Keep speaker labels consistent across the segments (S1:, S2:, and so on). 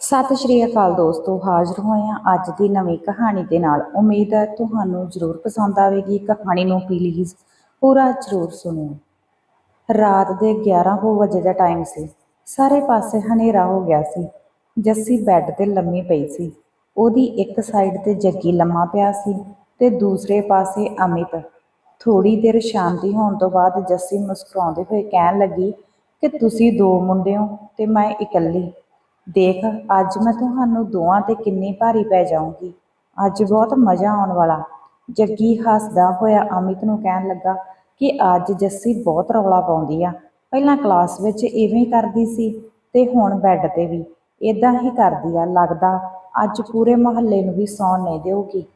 S1: ਸਤਿ ਸ਼੍ਰੀ ਅਕਾਲ ਦੋਸਤੋ, ਹਾਜ਼ਰ ਹੋਏ ਹਾਂ ਅੱਜ ਦੀ ਨਵੀਂ ਕਹਾਣੀ ਦੇ ਨਾਲ। ਉਮੀਦ ਹੈ ਤੁਹਾਨੂੰ ਜ਼ਰੂਰ ਪਸੰਦ ਆਵੇਗੀ। ਕਹਾਣੀ ਨੂੰ ਪਲੀਜ਼ ਪੂਰਾ ਜ਼ਰੂਰ ਸੁਣਿਓ। ਰਾਤ ਦੇ 11 ਕੁ ਵਜੇ ਦਾ ਟਾਈਮ ਸੀ। ਸਾਰੇ ਪਾਸੇ ਹਨੇਰਾ ਹੋ ਗਿਆ ਸੀ। ਜੱਸੀ ਬੈੱਡ ਤੇ ਲੰਮੀ ਪਈ ਸੀ। ਉਹਦੀ ਇੱਕ ਸਾਈਡ ਤੇ ਜੱਗੀ ਲੰਮਾ ਪਿਆ ਸੀ ਤੇ ਦੂਸਰੇ ਪਾਸੇ ਅਮਿਤ। ਥੋੜੀ ਦੇਰ ਸ਼ਾਂਤੀ ਹੋਣ ਤੋਂ ਬਾਅਦ ਜੱਸੀ ਮੁਸਕਰਾਉਂਦੇ ਹੋਏ ਕਹਿਣ ਲੱਗੀ ਕਿ ਤੁਸੀਂ ਦੋ ਮੁੰਡੇ ਹੋ ਤੇ ਮੈਂ ਇਕੱਲੀ। ਦੇਖ, ਅੱਜ ਮੈਂ ਤੁਹਾਨੂੰ ਦੋਵਾਂ ਤੇ ਕਿੰਨੀ ਭਾਰੀ ਪੈ ਜਾਊਂਗੀ। ਅੱਜ ਬਹੁਤ ਮਜ਼ਾ ਆਉਣ ਵਾਲਾ। ਜੱਗੀ ਹੱਸਦਾ ਹੋਇਆ ਅਮਿਤ ਨੂੰ ਕਹਿਣ ਲੱਗਾ ਕਿ ਅੱਜ ਜੱਸੀ ਬਹੁਤ ਰੌਲਾ ਪਾਉਂਦੀ ਆ। ਪਹਿਲਾਂ ਕਲਾਸ ਵਿੱਚ ਇਵੇਂ ਕਰਦੀ ਸੀ ਤੇ ਹੁਣ ਬੈੱਡ ਤੇ ਵੀ। ਇਦਾਂ ਹੀ ਕਰਦੀ ਆ, ਲੱਗਦਾ ਅੱਜ ਪੂਰੇ ਮੁਹੱਲੇ ਨੂੰ ਵੀ ਸੌਣ ਨਹੀਂ ਦੇਊਗੀ।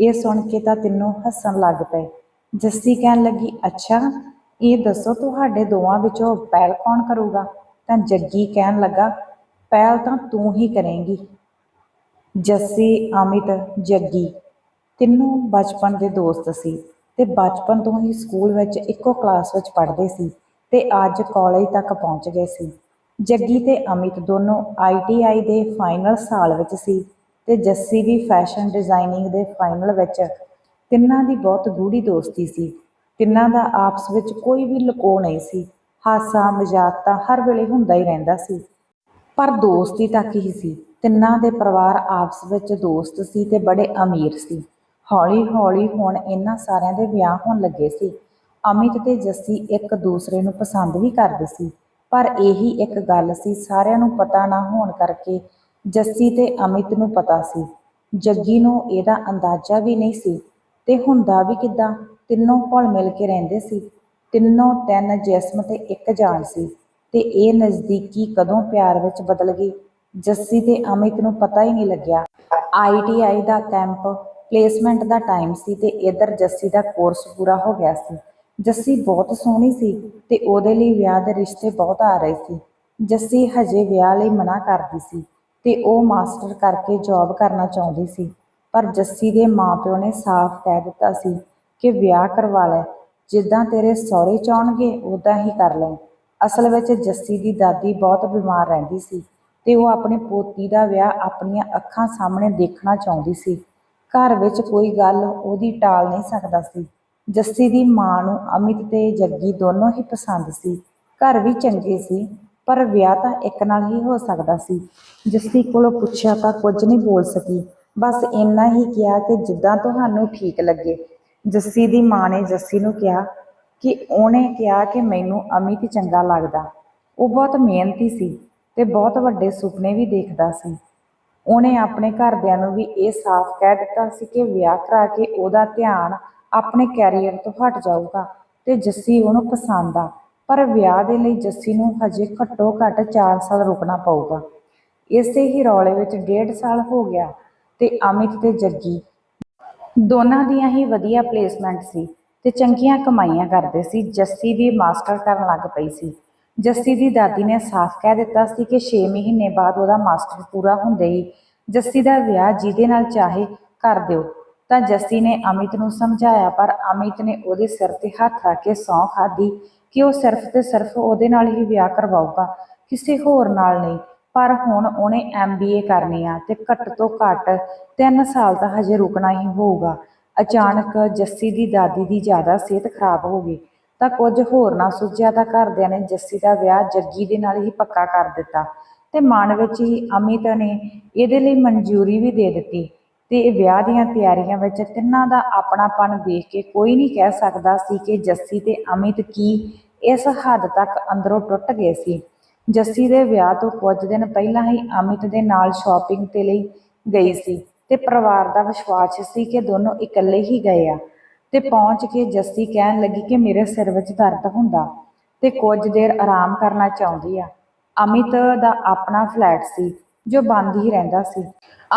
S1: ਇਹ ਸੁਣ ਕੇ ਤਾਂ ਤਿੰਨੋਂ ਹੱਸਣ ਲੱਗ ਪਏ। ਜੱਸੀ ਕਹਿਣ ਲੱਗੀ, ਅੱਛਾ, ਇਹ ਦੱਸੋ ਤੁਹਾਡੇ ਦੋਵਾਂ ਵਿੱਚੋਂ ਪਹਿਲ ਕੌਣ ਕਰੂਗਾ? ਤਾਂ ਜੱਗੀ ਕਹਿਣ ਲੱਗਾ ਪਹਿਲ ਤਾਂ ਤੂੰ ਹੀ ਕਰੇਂਗੀ। ਜੱਸੀ, ਅਮਿਤ, ਜੱਗੀ, ਤਿੰਨੋਂ ਬਚਪਨ ਦੇ ਦੋਸਤ ਸੀ ਤੇ ਬਚਪਨ ਤੋਂ ਹੀ ਸਕੂਲ ਵਿੱਚ ਇੱਕੋ ਕਲਾਸ ਵਿੱਚ ਪੜ੍ਹਦੇ ਸੀ ਤੇ ਅੱਜ ਕਾਲਜ ਤੱਕ ਪਹੁੰਚ ਗਏ ਸੀ। ਜੱਗੀ ਤੇ ਅਮਿਤ ਦੋਨੋਂ ਆਈਟੀਆਈ ਦੇ ਫਾਈਨਲ ਸਾਲ ਵਿੱਚ ਸੀ ਤੇ ਜੱਸੀ ਵੀ ਫੈਸ਼ਨ ਡਿਜ਼ਾਈਨਿੰਗ ਦੇ ਫਾਈਨਲ ਵਿੱਚ। ਤਿੰਨਾਂ ਦੀ ਬਹੁਤ ਗੂੜੀ ਦੋਸਤੀ ਸੀ। ਤਿੰਨਾਂ ਦਾ ਆਪਸ ਵਿੱਚ ਕੋਈ ਵੀ ਲੁਕੋ ਨਹੀਂ ਸੀ। ਹਾਸਾ ਮਜ਼ਾਕ ਤਾਂ ਹਰ ਵੇਲੇ ਹੁੰਦਾ ਹੀ ਰਹਿੰਦਾ ਸੀ। ਪਰ ਦੋਸਤੀ ਤੱਕ ਹੀ ਸੀ। ਤਿੰਨਾਂ ਦੇ ਪਰਿਵਾਰ ਆਪਸ ਵਿੱਚ ਦੋਸਤ ਸੀ ਤੇ ਬੜੇ ਅਮੀਰ ਸੀ। ਹੌਲੀ ਹੌਲੀ ਹੁਣ ਇਹਨਾਂ ਸਾਰਿਆਂ ਦੇ ਵਿਆਹ ਹੋਣ ਲੱਗੇ ਸੀ। ਅਮਿਤ ਤੇ ਜੱਸੀ ਇੱਕ ਦੂਸਰੇ ਨੂੰ ਪਸੰਦ ਵੀ ਕਰਦੇ ਸੀ। ਪਰ ਇਹੀ ਇੱਕ ਗੱਲ ਸੀ, ਸਾਰਿਆਂ ਨੂੰ ਪਤਾ ਨਾ ਹੋਣ ਕਰਕੇ ਜੱਸੀ ਤੇ ਅਮਿਤ ਨੂੰ ਪਤਾ ਸੀ। ਜੱਗੀ ਨੂੰ ਇਹਦਾ ਅੰਦਾਜ਼ਾ ਵੀ ਨਹੀਂ ਸੀ ਤੇ ਹੁੰਦਾ ਵੀ ਕਿਦਾਂ? ਤਿੰਨੋਂ ਘੁਲ ਮਿਲ ਕੇ ਰਹਿੰਦੇ ਸੀ। ਤਿੰਨੋਂ ਤਿੰਨ ਜਿਸਮ ਤੇ ਇੱਕ ਜਾਨ ਸੀ। ਤੇ ਇਹ ਨਜ਼ਦੀਕੀ ਕਦੋਂ ਪਿਆਰ ਵਿੱਚ ਬਦਲ ਗਈ? ਜੱਸੀ ਤੇ ਅਮਿਤ ਨੂੰ ਪਤਾ ਹੀ ਨਹੀਂ ਲੱਗਿਆ। ਆਈਟੀਆਈ ਦਾ ਕੈਂਪ ਪਲੇਸਮੈਂਟ ਦਾ ਟਾਈਮ ਸੀ ਤੇ ਇਧਰ ਜੱਸੀ ਦਾ ਕੋਰਸ ਪੂਰਾ ਹੋ ਗਿਆ ਸੀ। ਜੱਸੀ ਬਹੁਤ ਸੋਹਣੀ ਸੀ ਤੇ ਉਹਦੇ ਲਈ ਵਿਆਹ ਦੇ ਰਿਸ਼ਤੇ ਬਹੁਤ ਆ ਰਹੇ ਸੀ। ਜੱਸੀ ਹਜੇ ਵਿਆਹ ਲਈ ਮਨਾ ਕਰਦੀ ਸੀ ਤੇ ਉਹ ਮਾਸਟਰ ਕਰਕੇ ਜੌਬ ਕਰਨਾ ਚਾਹੁੰਦੀ ਸੀ। ਪਰ ਜੱਸੀ ਦੇ ਮਾਪਿਓ ਨੇ ਸਾਫ਼ ਕਹਿ ਦਿੱਤਾ ਸੀ ਕਿ ਵਿਆਹ ਕਰਵਾ ਲੈ, ਜਿੱਦਾਂ ਤੇਰੇ ਸਹੁਰੇ ਚਾਹਣਗੇ ਉਦਾਂ ਹੀ ਕਰ ਲੈ। ਅਸਲ ਵਿੱਚ ਜੱਸੀ ਦੀ ਦਾਦੀ ਬਹੁਤ ਬਿਮਾਰ ਰਹਿੰਦੀ ਸੀ ਤੇ ਉਹ ਆਪਣੇ ਪੋਤੀ ਦਾ ਵਿਆਹ ਆਪਣੀਆਂ ਅੱਖਾਂ ਸਾਹਮਣੇ ਦੇਖਣਾ ਚਾਹੁੰਦੀ ਸੀ। ਘਰ ਵਿੱਚ ਕੋਈ ਗੱਲ ਉਹਦੀ ਟਾਲ ਨਹੀਂ ਸਕਦਾ ਸੀ। ਜੱਸੀ ਦੀ ਮਾਂ ਨੂੰ ਅਮਿਤ ਤੇ ਜੱਗੀ ਦੋਨੋਂ ਹੀ ਪਸੰਦ ਸੀ। ਘਰ ਵੀ ਚੰਗੇ ਸੀ, ਪਰ ਵਿਆਹ ਤਾਂ ਇੱਕ ਨਾਲ ਹੀ ਹੋ ਸਕਦਾ ਸੀ। ਜੱਸੀ ਕੋਲੋਂ ਪੁੱਛਿਆ ਤਾਂ ਕੁਝ ਨਹੀਂ ਬੋਲ ਸਕੀ। ਬਸ ਇੰਨਾ ਹੀ ਕਿਹਾ ਕਿ ਜਿੱਦਾਂ ਤੁਹਾਨੂੰ ਠੀਕ ਲੱਗੇ। ਜੱਸੀ ਦੀ ਮਾਂ ਨੇ ਜੱਸੀ ਨੂੰ ਕਿਹਾ ਕਿ ਉਹਨੇ ਕਿਹਾ ਕਿ ਮੈਨੂੰ ਅਮਿਤ ਚੰਗਾ ਲੱਗਦਾ। ਉਹ ਬਹੁਤ ਮਿਹਨਤੀ ਸੀ ਤੇ ਬਹੁਤ ਵੱਡੇ ਸੁਪਨੇ ਵੀ ਦੇਖਦਾ ਸੀ। ਉਹਨੇ ਆਪਣੇ ਘਰਦਿਆਂ ਨੂੰ ਵੀ ਇਹ ਸਾਫ਼ ਕਹਿ ਦਿੱਤਾ ਸੀ ਕਿ ਵਿਆਹ ਕਰਾ ਕੇ ਉਹਦਾ ਧਿਆਨ ਆਪਣੇ ਕੈਰੀਅਰ ਤੋਂ ਹਟ ਜਾਊਗਾ ਤੇ ਜੱਸੀ ਉਹਨੂੰ ਪਸੰਦ ਆ। ਪਰ ਵਿਆਹ ਦੇ ਲਈ ਜੱਸੀ ਨੂੰ ਹਜੇ ਘੱਟੋ ਘੱਟ 4 ਸਾਲ ਰੁਕਣਾ ਪਊਗਾ। ਇਸੇ ਹੀ ਰੌਲੇ ਵਿੱਚ 1.5 ਸਾਲ ਹੋ ਗਿਆ ਤੇ ਅਮਿਤ ਤੇ ਜੱਗੀ। ਦੋਨਾਂ ਦੀਆਂ ਹੀ ਵਧੀਆ ਪਲੇਸਮੈਂਟ ਸੀ। ਤੇ ਚੰਗੀਆਂ ਕਮਾਈਆਂ ਕਰਦੇ ਸੀ। ਜੱਸੀ ਵੀ ਮਾਸਟਰ ਕਰਨ ਲੱਗ ਪਈ ਸੀ। ਜੱਸੀ ਦੀ ਦਾਦੀ ਨੇ ਸਾਫ਼ ਕਹਿ ਦਿੱਤਾ ਸੀ ਕਿ 6 ਮਹੀਨੇ ਬਾਅਦ ਉਹਦਾ ਮਾਸਟਰ ਪੂਰਾ ਹੁੰਦੇ ਹੀ ਜੱਸੀ ਦਾ ਵਿਆਹ ਜਿਹਦੇ ਨਾਲ ਚਾਹੇ ਕਰ ਦਿਓ। ਤਾਂ ਜੱਸੀ ਨੇ ਅਮਿਤ ਨੂੰ ਸਮਝਾਇਆ, ਪਰ ਅਮਿਤ ਨੇ ਉਹਦੇ ਸਿਰ ਤੇ ਹੱਥ ਰੱਖ ਕੇ ਸਹੁੰ ਖਾਦੀ ਕਿ ਉਹ ਸਿਰਫ ਤੇ ਸਿਰਫ ਉਹਦੇ ਨਾਲ ਹੀ ਵਿਆਹ ਕਰਵਾਊਗਾ, ਕਿਸੇ ਹੋਰ ਨਾਲ ਨਹੀਂ। ਪਰ ਹੁਣ ਉਹਨੇ ਐਮਬੀਏ ਕਰਨੀ ਆ ਤੇ ਘੱਟ ਤੋਂ ਘੱਟ 3 ਸਾਲ ਤਾਂ ਹਜੇ ਰੁਕਣਾ ਹੀ ਹੋਊਗਾ। ਅਚਾਨਕ ਜੱਸੀ ਦੀ ਦਾਦੀ ਦੀ ਜ਼ਿਆਦਾ ਸਿਹਤ ਖਰਾਬ ਹੋ ਗਈ, ਤਾਂ ਕੁਝ ਹੋਰ ਨਾ ਸੁਝਿਆ ਤਾਂ ਘਰਦਿਆਂ ਨੇ ਜੱਸੀ ਦਾ ਵਿਆਹ ਜੱਗੀ ਦੇ ਨਾਲ ਹੀ ਪੱਕਾ ਕਰ ਦਿੱਤਾ ਤੇ ਮਨ ਵਿੱਚ ਹੀ ਅਮਿਤ ਨੇ ਇਹਦੇ ਲਈ ਮਨਜ਼ੂਰੀ ਵੀ ਦੇ ਦਿੱਤੀ ਤੇ ਇਹ ਵਿਆਹ ਦੀਆਂ ਤਿਆਰੀਆਂ ਵਿੱਚ ਤਿੰਨਾਂ ਦਾ ਆਪਣਾਪਨ ਵੇਖ ਕੇ ਕੋਈ ਨਹੀਂ ਕਹਿ ਸਕਦਾ ਸੀ ਕਿ ਜੱਸੀ ਤੇ ਅਮਿਤ ਕੀ ਇਸ ਹੱਦ ਤੱਕ ਅੰਦਰੋਂ ਟੁੱਟ ਗਏ ਸੀ। ਜੱਸੀ ਦੇ ਵਿਆਹ ਤੋਂ ਕੁਝ ਦਿਨ ਪਹਿਲਾਂ ਹੀ ਅਮਿਤ ਦੇ ਨਾਲ ਸ਼ਾਪਿੰਗ ਤੇ ਲਈ ਗਈ ਸੀ। ਤੇ ਪਰਿਵਾਰ ਦਾ ਵਿਸ਼ਵਾਸ ਸੀ ਕਿ ਦੋਨੋਂ ਇਕੱਲੇ ਹੀ ਗਏ ਆ। ਤੇ ਪਹੁੰਚ ਕੇ ਜੱਸੀ ਕਹਿਣ ਲੱਗੀ ਕਿ ਮੇਰੇ ਸਿਰ ਵਿੱਚ ਦਰਦ ਹੁੰਦਾ ਤੇ ਕੁਝ ਦੇਰ ਆਰਾਮ ਕਰਨਾ ਚਾਹੁੰਦੀ ਆ। ਅਮਿਤ ਦਾ ਆਪਣਾ ਫਲੈਟ ਸੀ, ਜੋ ਬੰਦ ਹੀ ਰਹਿੰਦਾ ਸੀ।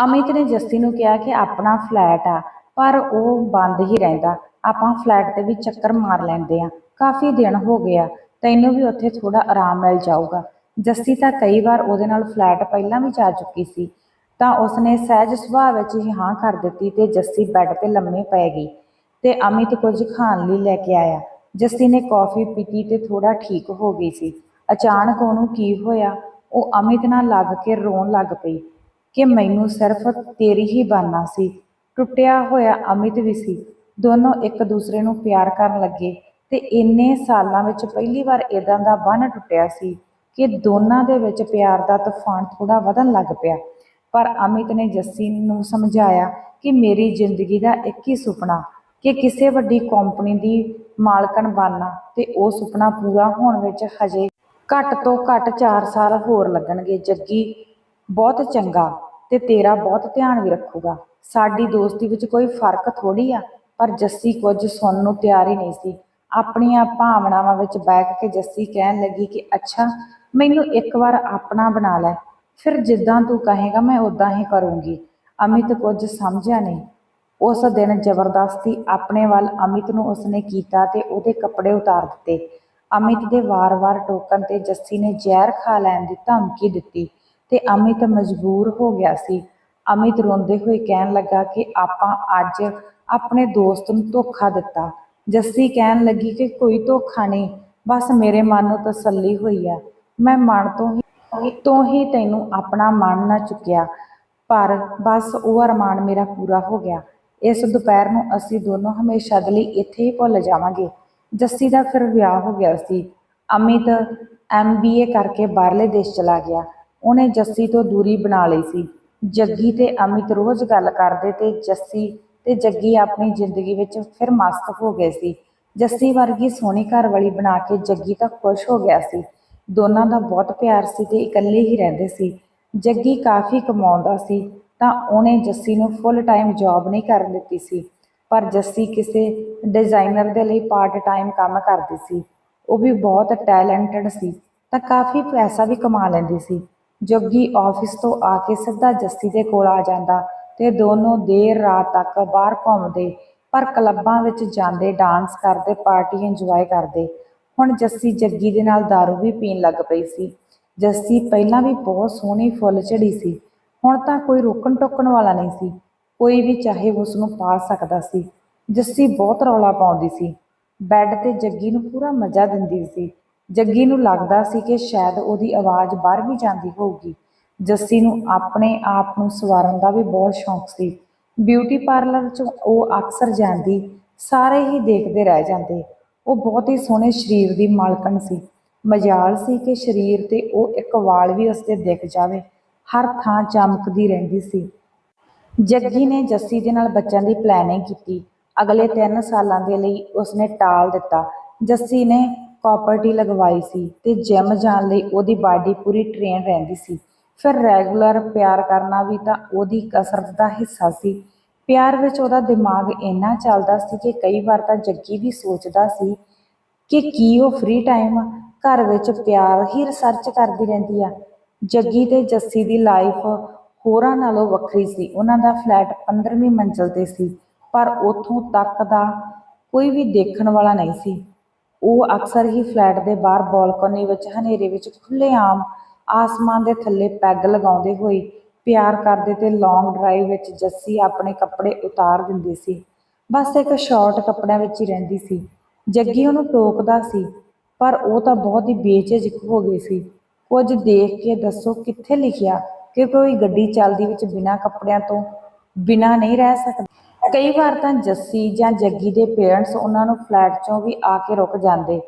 S1: ਅਮਿਤ ਨੇ ਜੱਸੀ ਨੂੰ ਕਿਹਾ ਕਿ ਆਪਣਾ ਫਲੈਟ ਆ, ਪਰ ਉਹ ਬੰਦ ਹੀ ਰਹਿੰਦਾ। ਆਪਾਂ ਫਲੈਟ ਤੇ ਵੀ ਚੱਕਰ ਮਾਰ ਲੈਂਦੇ ਆ। ਕਾਫੀ ਦਿਨ ਹੋ ਗਿਆ ਤੈਨੂੰ ਵੀ ਉੱਥੇ ਥੋੜਾ ਆਰਾਮ ਮਿਲ ਜਾਊਗਾ। ਜੱਸੀ ਤਾਂ ਕਈ ਵਾਰ ਉਹਦੇ ਨਾਲ ਫਲੈਟ ਪਹਿਲਾਂ ਵੀ ਜਾ ਚੁੱਕੀ ਸੀ। ਤਾਂ ਉਸਨੇ ਸਹਿਜ ਸੁਭਾਅ ਵਿੱਚ ਹੀ ਹਾਂ ਕਰ ਦਿੱਤੀ ਤੇ ਜੱਸੀ ਬੈੱਡ ਤੇ ਲੰਮੇ ਪੈ ਗਈ ਤੇ ਅਮਿਤ ਕੁਝ ਖਾਣ ਲਈ ਲੈ ਕੇ ਆਇਆ। ਜੱਸੀ ਨੇ ਕੌਫੀ ਪੀਤੀ ਤੇ ਥੋੜਾ ਠੀਕ ਹੋ ਗਈ ਸੀ। ਅਚਾਨਕ ਉਹਨੂੰ ਕੀ ਹੋਇਆ? ਉਹ ਅਮਿਤ ਨਾਲ ਲੱਗ ਕੇ ਰੋਣ ਲੱਗ ਪਈ ਕਿ ਮੈਨੂੰ ਸਿਰਫ ਤੇਰੀ ਹੀ ਬਾਨਾ ਸੀ। ਟੁੱਟਿਆ ਹੋਇਆ ਅਮਿਤ ਵੀ ਸੀ। ਦੋਨੋਂ ਇੱਕ ਦੂਸਰੇ ਨੂੰ ਪਿਆਰ ਕਰਨ ਲੱਗੇ ਤੇ ਇੰਨੇ ਸਾਲਾਂ ਵਿੱਚ ਪਹਿਲੀ ਵਾਰ ਇਦਾਂ ਦਾ ਬੰਨ ਟੁੱਟਿਆ ਸੀ ਕਿ ਦੋਨਾਂ ਦੇ ਵਿੱਚ ਪਿਆਰ ਦਾ ਤੂਫਾਨ ਥੋੜਾ ਵਧਣ ਲੱਗ ਪਿਆ। ਪਰ ਅਮਿਤ ਨੇ ਜੱਸੀ ਨੂੰ ਸਮਝਾਇਆ ਕਿ ਮੇਰੀ ਜ਼ਿੰਦਗੀ ਦਾ ਇੱਕ ਹੀ ਸੁਪਨਾ, ਕਿ ਕਿਸੇ ਵੱਡੀ ਕੰਪਨੀ ਦੀ ਮਾਲਕਣ ਬਣਨਾ ਤੇ ਉਹ ਸੁਪਨਾ ਪੂਰਾ ਹੋਣ ਵਿੱਚ ਹਜੇ ਘੱਟ ਤੋਂ ਘੱਟ 4 ਸਾਲ ਹੋਰ ਲੱਗਣਗੇ। ਜੱਗੀ, ਬਹੁਤ ਚੰਗਾ ਤੇ ਤੇਰਾ ਬਹੁਤ ਧਿਆਨ ਵੀ ਰੱਖੂਗਾ। ਸਾਡੀ ਦੋਸਤੀ ਵਿੱਚ ਕੋਈ ਫ਼ਰਕ ਥੋੜੀ ਆ, ਪਰ ਜੱਸੀ ਕੁਝ ਸੁਣਨ ਨੂੰ ਤਿਆਰ ਹੀ ਨਹੀਂ ਸੀ। ਆਪਣੀਆਂ ਭਾਵਨਾਵਾਂ ਵਿੱਚ ਬੈਠ ਕੇ ਜੱਸੀ ਕਹਿਣ ਲੱਗੀ ਕਿ, ਅੱਛਾ, ਮੈਨੂੰ ਇੱਕ ਵਾਰ ਆਪਣਾ ਬਣਾ ਲੈ। ਫਿਰ ਜਿੱਦਾਂ ਤੂੰ ਕਹੇਗਾ, ਮੈਂ ਉਦਾਂ ਹੀ ਕਰੂੰਗੀ। ਅਮਿਤ ਕੁਝ ਸਮਝਿਆ ਨਹੀਂ। ਉਸ ਦਿਨ ਜ਼ਬਰਦਸਤੀ ਆਪਣੇ ਵੱਲ ਅਮਿਤ ਨੂੰ ਉਸਨੇ ਕੀਤਾ ਤੇ ਉਹਦੇ ਕੱਪੜੇ ਉਤਾਰ ਦਿੱਤੇ। ਅਮਿਤ ਦੇ ਵਾਰ-ਵਾਰ ਟੋਕਣ ਤੇ ਜੱਸੀ ਨੇ ਜ਼ਹਿਰ ਖਾ ਲੈਣ ਦੀ ਧਮਕੀ ਦਿੱਤੀ ਤੇ ਅਮਿਤ ਮਜਬੂਰ ਹੋ ਗਿਆ ਸੀ। ਅਮਿਤ ਰੋਂਦੇ ਹੋਏ ਕਹਿਣ ਲੱਗਾ ਕਿ ਆਪਾਂ ਅੱਜ ਆਪਣੇ ਦੋਸਤ ਨੂੰ ਧੋਖਾ ਦਿੱਤਾ। ਜੱਸੀ ਕਹਿਣ ਲੱਗੀ ਕਿ ਕੋਈ ਧੋਖਾ ਨਹੀਂ, ਬਸ ਮੇਰੇ ਮਨ ਨੂੰ ਤਸੱਲੀ ਹੋਈ ਆ। ਮੈਂ ਮਨ ਤੋਂ ਹੀ ਤੋਂ ਹੀ ਤੈਨੂੰ ਆਪਣਾ ਮਨ ਨਾ ਚੁੱਕਿਆ, ਪਰ ਬਸ ਉਹ ਅਰਮਾਨ ਮੇਰਾ ਪੂਰਾ ਹੋ ਗਿਆ। ਇਸ ਦੁਪਹਿਰ ਨੂੰ ਅਸੀਂ ਦੋਨੋਂ ਹਮੇਸ਼ਾ ਦੇ ਲਈ ਇੱਥੇ ਹੀ ਭੁੱਲ ਜਾਵਾਂਗੇ। ਜੱਸੀ ਦਾ ਫਿਰ ਵਿਆਹ ਹੋ ਗਿਆ ਸੀ। ਅਮਿਤ ਐਮਬੀਏ ਕਰਕੇ ਬਾਹਰਲੇ ਦੇਸ਼ ਚਲਾ ਗਿਆ। ਉਹਨੇ ਜੱਸੀ ਤੋਂ ਦੂਰੀ ਬਣਾ ਲਈ ਸੀ। ਜੱਗੀ ਤੇ ਅਮਿਤ ਰੋਜ਼ ਗੱਲ ਕਰਦੇ ਤੇ ਜੱਸੀ ਤੇ ਜੱਗੀ ਆਪਣੀ ਜ਼ਿੰਦਗੀ ਵਿੱਚ ਫਿਰ ਮਸਤ ਹੋ ਗਏ ਸੀ। ਜੱਸੀ ਵਰਗੀ ਸੋਹਣੀ ਘਰ ਵਾਲੀ ਬਣਾ ਕੇ ਜੱਗੀ ਤਾਂ ਖੁਸ਼ ਹੋ ਗਿਆ ਸੀ। ਦੋਨਾਂ ਦਾ ਬਹੁਤ ਪਿਆਰ ਸੀ ਤੇ ਇਕੱਲੇ ਹੀ ਰਹਿੰਦੇ ਸੀ। ਜੱਗੀ ਕਾਫੀ ਕਮਾਉਂਦਾ ਸੀ ਤਾਂ ਉਹਨੇ ਜੱਸੀ ਨੂੰ ਫੁੱਲ ਟਾਈਮ ਜੌਬ ਨਹੀਂ ਕਰਨ ਦਿੱਤੀ ਸੀ। ਪਰ ਜੱਸੀ ਕਿਸੇ ਡਿਜ਼ਾਈਨਰ ਦੇ ਲਈ ਪਾਰਟ ਟਾਈਮ ਕੰਮ ਕਰਦੀ ਸੀ। ਉਹ ਵੀ ਬਹੁਤ ਟੈਲੈਂਟਡ ਸੀ ਤਾਂ ਕਾਫੀ ਪੈਸਾ ਵੀ ਕਮਾ ਲੈਂਦੀ ਸੀ। ਜੱਗੀ ਆਫਿਸ ਤੋਂ ਆ ਕੇ ਸਿੱਧਾ ਜੱਸੀ ਦੇ ਕੋਲ ਆ ਜਾਂਦਾ ਤੇ ਦੋਨੋਂ ਦੇਰ ਰਾਤ ਤੱਕ ਬਾਹਰ ਘੁੰਮਦੇ, ਪਰ ਕਲੱਬਾਂ ਵਿੱਚ ਜਾਂਦੇ ਡਾਂਸ ਕਰਦੇ ਪਾਰਟੀ ਇੰਜੋਏ ਕਰਦੇ। ਹੁਣ ਜੱਸੀ ਜੱਗੀ ਦੇ ਨਾਲ दारू ਵੀ ਪੀਣ ਲੱਗ ਪਈ ਸੀ। ਜੱਸੀ ਪਹਿਲਾਂ ਵੀ ਬਹੁਤ ਸੋਹਣੀ ਫੁੱਲ ਝੜੀ ਸੀ। ਹੁਣ ਤਾਂ ਕੋਈ ਰੋਕਣ ਟੋਕਣ ਵਾਲਾ ਨਹੀਂ ਸੀ। ਕੋਈ ਵੀ ਚਾਹੇ ਉਸ ਨੂੰ ਪਾ ਸਕਦਾ ਸੀ। ਜੱਸੀ ਬਹੁਤ ਰੌਲਾ ਪਾਉਂਦੀ ਸੀ। ਬੈੱਡ ਤੇ ਜੱਗੀ ਨੂੰ ਪੂਰਾ ਮਜ਼ਾ ਦਿੰਦੀ ਸੀ। ਜੱਗੀ ਨੂੰ ਲੱਗਦਾ ਸੀ ਕਿ ਸ਼ਾਇਦ ਉਹਦੀ ਆਵਾਜ਼ ਬਾਹਰ ਵੀ ਜਾਂਦੀ ਹੋਊਗੀ। ਜੱਸੀ ਨੂੰ ਆਪਣੇ ਆਪ ਨੂੰ ਸਵਾਰਨ ਦਾ ਵੀ ਬਹੁਤ ਸ਼ੌਂਕ ਸੀ। ਬਿਊਟੀ ਪਾਰਲਰ 'ਚ ਉਹ ਅਕਸਰ ਜਾਂਦੀ, ਸਾਰੇ ਹੀ ਦੇਖਦੇ ਰਹਿ ਜਾਂਦੇ। ਉਹ ਬਹੁਤ ਹੀ ਸੋਹਣੇ ਸਰੀਰ ਦੀ ਮਾਲਕਣ ਸੀ। ਮਜਾਲ ਸੀ ਕਿ ਸਰੀਰ ਤੇ ਉਹ ਇੱਕ ਵਾਲ ਵੀ ਉਸਦੇ ਦਿਖ ਜਾਵੇ, ਹਰ ਥਾਂ ਚਮਕਦੀ ਰਹਿੰਦੀ ਸੀ। ਜੱਗੀ ਨੇ ਜੱਸੀ ਦੇ ਨਾਲ ਬੱਚਿਆਂ ਦੀ ਪਲੈਨਿੰਗ ਕੀਤੀ। ਅਗਲੇ 3 ਸਾਲਾਂ ਦੇ ਲਈ ਉਸਨੇ ਟਾਲ ਦਿੱਤਾ। ਜੱਸੀ ਨੇ ਕਾਪਰਟੀ ਲਗਵਾਈ ਸੀ ਤੇ ਜਿਮ ਜਾਣ ਲਈ ਉਹਦੀ ਬਾਡੀ ਪੂਰੀ ਟ੍ਰੇਨ ਰਹਿੰਦੀ ਸੀ। ਫਿਰ ਰੈਗੂਲਰ ਪਿਆਰ ਕਰਨਾ ਵੀ ਤਾਂ ਉਹਦੀ ਕਸਰਤ ਦਾ ਹਿੱਸਾ ਸੀ। ਪਿਆਰ ਵਿੱਚ ਉਹਦਾ ਦਿਮਾਗ ਇੰਨਾ ਚੱਲਦਾ ਸੀ ਕਿ ਕਈ ਵਾਰ ਤਾਂ ਜੱਗੀ ਵੀ ਸੋਚਦਾ ਸੀ ਕਿ ਕੀ ਉਹ ਫ੍ਰੀ ਟਾਈਮ ਘਰ ਵਿੱਚ ਪਿਆਰ ਹੀ ਰਿਸਰਚ ਕਰਦੀ ਰਹਿੰਦੀ ਆ। ਜੱਗੀ ਤੇ ਜੱਸੀ ਦੀ ਲਾਈਫ ਹੋਰਾਂ ਨਾਲੋਂ ਵੱਖਰੀ ਸੀ। ਉਹਨਾਂ ਦਾ ਫਲੈਟ 15ਵੀਂ ਮੰਜ਼ਲ ਤੇ ਸੀ, ਪਰ ਉੱਥੋਂ ਤੱਕ ਦਾ ਕੋਈ ਵੀ ਦੇਖਣ ਵਾਲਾ ਨਹੀਂ ਸੀ। ਉਹ ਅਕਸਰ ਹੀ ਫਲੈਟ ਦੇ ਬਾਹਰ ਬਾਲਕਨੀ ਵਿੱਚ ਹਨੇਰੇ ਵਿੱਚ ਖੁੱਲ੍ਹੇਆਮ ਆਸਮਾਨ ਦੇ ਥੱਲੇ ਪੈਗ ਲਗਾਉਂਦੇ ਹੋਏ ਪਿਆਰ ਕਰਦੇ ਤੇ ਲੌਂਗ ਡਰਾਈਵ ਵਿੱਚ ਜੱਸੀ ਆਪਣੇ ਕੱਪੜੇ ਉਤਾਰ ਦਿੰਦੀ ਸੀ। ਬਸ ਇੱਕ ਸ਼ਾਰਟ ਕੱਪੜਿਆਂ ਵਿੱਚ ਹੀ ਰਹਿੰਦੀ ਸੀ। ਜੱਗੀ ਉਹਨੂੰ ਟੋਕਦਾ ਸੀ, ਪਰ ਉਹ ਤਾਂ ਬਹੁਤ ਹੀ ਬੇਝਿਜਕ ਹੋ ਗਈ ਸੀ। ਕੁਝ ਦੇਖ ਕੇ ਦੱਸੋ ਕਿੱਥੇ ਲਿਖਿਆ ਕਿ ਕੋਈ ਗੱਡੀ ਚੱਲਦੀ ਵਿੱਚ ਬਿਨਾਂ ਕੱਪੜਿਆਂ ਤੋਂ ਬਿਨਾਂ ਨਹੀਂ ਰਹਿ ਸਕਦਾ। ਕਈ ਵਾਰ ਤਾਂ ਜੱਸੀ ਜਾਂ ਜੱਗੀ ਦੇ ਪੇਰੈਂਟਸ ਉਹਨਾਂ ਨੂੰ ਫਲੈਟ 'ਚੋਂ ਵੀ ਆ ਕੇ ਰੁਕ ਜਾਂਦੇ।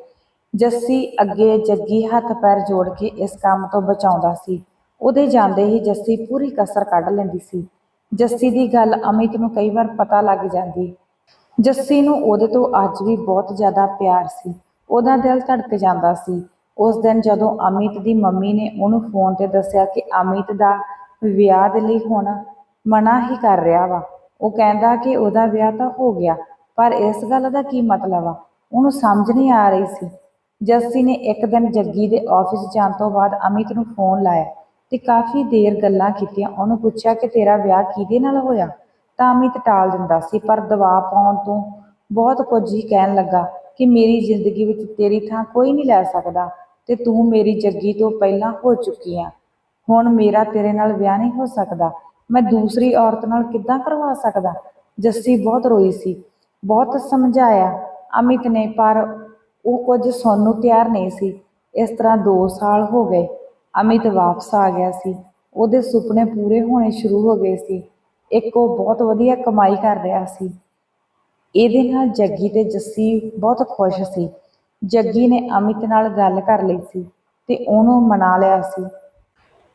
S1: ਜੱਸੀ ਅੱਗੇ ਜੱਗੀ ਹੱਥ ਪੈਰ ਜੋੜ ਕੇ ਇਸ ਕੰਮ ਤੋਂ ਬਚਾਉਂਦਾ ਸੀ। ਉਹਦੇ ਜਾਂਦੇ ਹੀ ਜੱਸੀ ਪੂਰੀ ਕਸਰ ਕੱਢ ਲੈਂਦੀ ਸੀ। ਜੱਸੀ ਦੀ ਗੱਲ ਅਮਿਤ ਨੂੰ ਕਈ ਵਾਰ ਪਤਾ ਲੱਗ ਜਾਂਦੀ। ਜੱਸੀ ਨੂੰ ਉਹਦੇ ਤੋਂ ਅੱਜ ਵੀ ਬਹੁਤ ਜ਼ਿਆਦਾ ਪਿਆਰ ਸੀ। ਉਹਦਾ ਦਿਲ ਧੜਕ ਜਾਂਦਾ ਸੀ। ਉਸ ਦਿਨ ਜਦੋਂ ਅਮਿਤ ਦੀ ਮੰਮੀ ਨੇ ਉਹਨੂੰ ਫੋਨ ਤੇ ਦੱਸਿਆ ਕਿ ਅਮਿਤ ਦਾ ਵਿਆਹ ਦੇ ਲਈ ਹੁਣ ਮਨਾ ਹੀ ਕਰ ਰਿਹਾ ਵਾ, ਉਹ ਕਹਿੰਦਾ ਕਿ ਉਹਦਾ ਵਿਆਹ ਤਾਂ ਹੋ ਗਿਆ, ਪਰ ਇਸ ਗੱਲ ਦਾ ਕੀ ਮਤਲਬ ਆ? ਉਹਨੂੰ ਸਮਝ ਨਹੀਂ ਆ ਰਹੀ ਸੀ। ਜੱਸੀ ਨੇ ਇੱਕ ਦਿਨ ਜੱਗੀ ਦੇ ਆਫਿਸ ਜਾਣ ਤੋਂ ਬਾਅਦ ਅਮਿਤ ਨੂੰ ਫੋਨ ਲਾਇਆ। ਤੇ ਕਾਫੀ ਦੇਰ ਗੱਲਾਂ ਕੀਤੀਆਂ। ਉਹਨੂੰ ਪੁੱਛਿਆ ਕਿ ਤੇਰਾ ਵਿਆਹ ਕਿਹਦੇ ਨਾਲ ਹੋਇਆ? ਤਾਂ ਅਮਿਤ ਟਾਲ ਦਿੰਦਾ ਸੀ, ਪਰ ਦਬਾਅ ਪਾਉਣ ਤੋਂ ਬਹੁਤ ਕੁਝ ਹੀ ਕਹਿਣ ਲੱਗਾ ਕਿ ਮੇਰੀ ਜ਼ਿੰਦਗੀ ਵਿੱਚ ਤੇਰੀ ਥਾਂ ਕੋਈ ਨਹੀਂ ਲੈ ਸਕਦਾ ਤੇ ਤੂੰ ਮੇਰੀ ਜੱਗੀ ਤੋਂ ਪਹਿਲਾਂ ਹੋ ਚੁੱਕੀ ਆ। ਹੁਣ ਮੇਰਾ ਤੇਰੇ ਨਾਲ ਵਿਆਹ ਨਹੀਂ ਹੋ ਸਕਦਾ। ਮੈਂ ਦੂਸਰੀ ਔਰਤ ਨਾਲ ਕਿੱਦਾਂ ਕਰਵਾ ਸਕਦਾ? ਜੱਸੀ ਬਹੁਤ ਰੋਈ ਸੀ, ਬਹੁਤ ਸਮਝਾਇਆ ਅਮਿਤ ਨੇ, ਪਰ ਉਹ ਕੁਝ ਸੁਣਨ ਨੂੰ ਤਿਆਰ ਨਹੀਂ ਸੀ। ਇਸ ਤਰ੍ਹਾਂ 2 ਸਾਲ ਹੋ ਗਏ। ਅਮਿਤ ਵਾਪਸ ਆ ਗਿਆ ਸੀ। ਉਹਦੇ ਸੁਪਨੇ ਪੂਰੇ ਹੋਣੇ ਸ਼ੁਰੂ ਹੋ ਗਏ ਸੀ। ਇੱਕ ਉਹ ਬਹੁਤ ਵਧੀਆ ਕਮਾਈ ਕਰ ਰਿਹਾ ਸੀ। ਇਹਦੇ ਨਾਲ ਜੱਗੀ ਤੇ ਜੱਸੀ ਬਹੁਤ ਖੁਸ਼ ਸੀ। ਜੱਗੀ ਨੇ ਅਮਿਤ ਨਾਲ ਗੱਲ ਕਰ ਲਈ ਸੀ ਤੇ ਉਹਨੂੰ ਮਨਾ ਲਿਆ ਸੀ।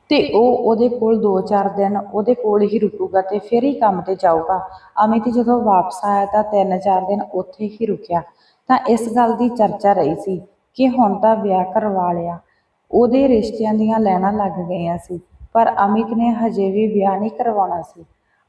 S1: ਤੇ ਉਹ ਉਹਦੇ ਕੋਲ 2-4 ਦਿਨ ਉਹਦੇ ਕੋਲ ਹੀ ਰੁਕੂਗਾ ਤੇ ਫਿਰ ਹੀ ਕੰਮ ਤੇ ਜਾਊਗਾ। ਅਮਿਤ ਜਦੋਂ ਵਾਪਸ ਆਇਆ ਤਾਂ 3-4 ਦਿਨ ਉੱਥੇ ਹੀ ਰੁਕਿਆ। ਤਾਂ ਇਸ ਗੱਲ ਦੀ ਚਰਚਾ ਰਹੀ ਸੀ ਕਿ ਹੁਣ ਤਾਂ ਵਿਆਹ ਕਰਵਾ ਲਿਆ। ਉਹਦੇ ਰਿਸ਼ਤਿਆਂ ਦੀਆਂ ਲੈਣਾ ਲੱਗ ਗਈਆਂ ਸੀ, ਪਰ ਅਮਿਤ ਨੇ ਹਜੇ ਵੀ ਵਿਆਹ ਨਹੀਂ ਕਰਵਾਉਣਾ ਸੀ।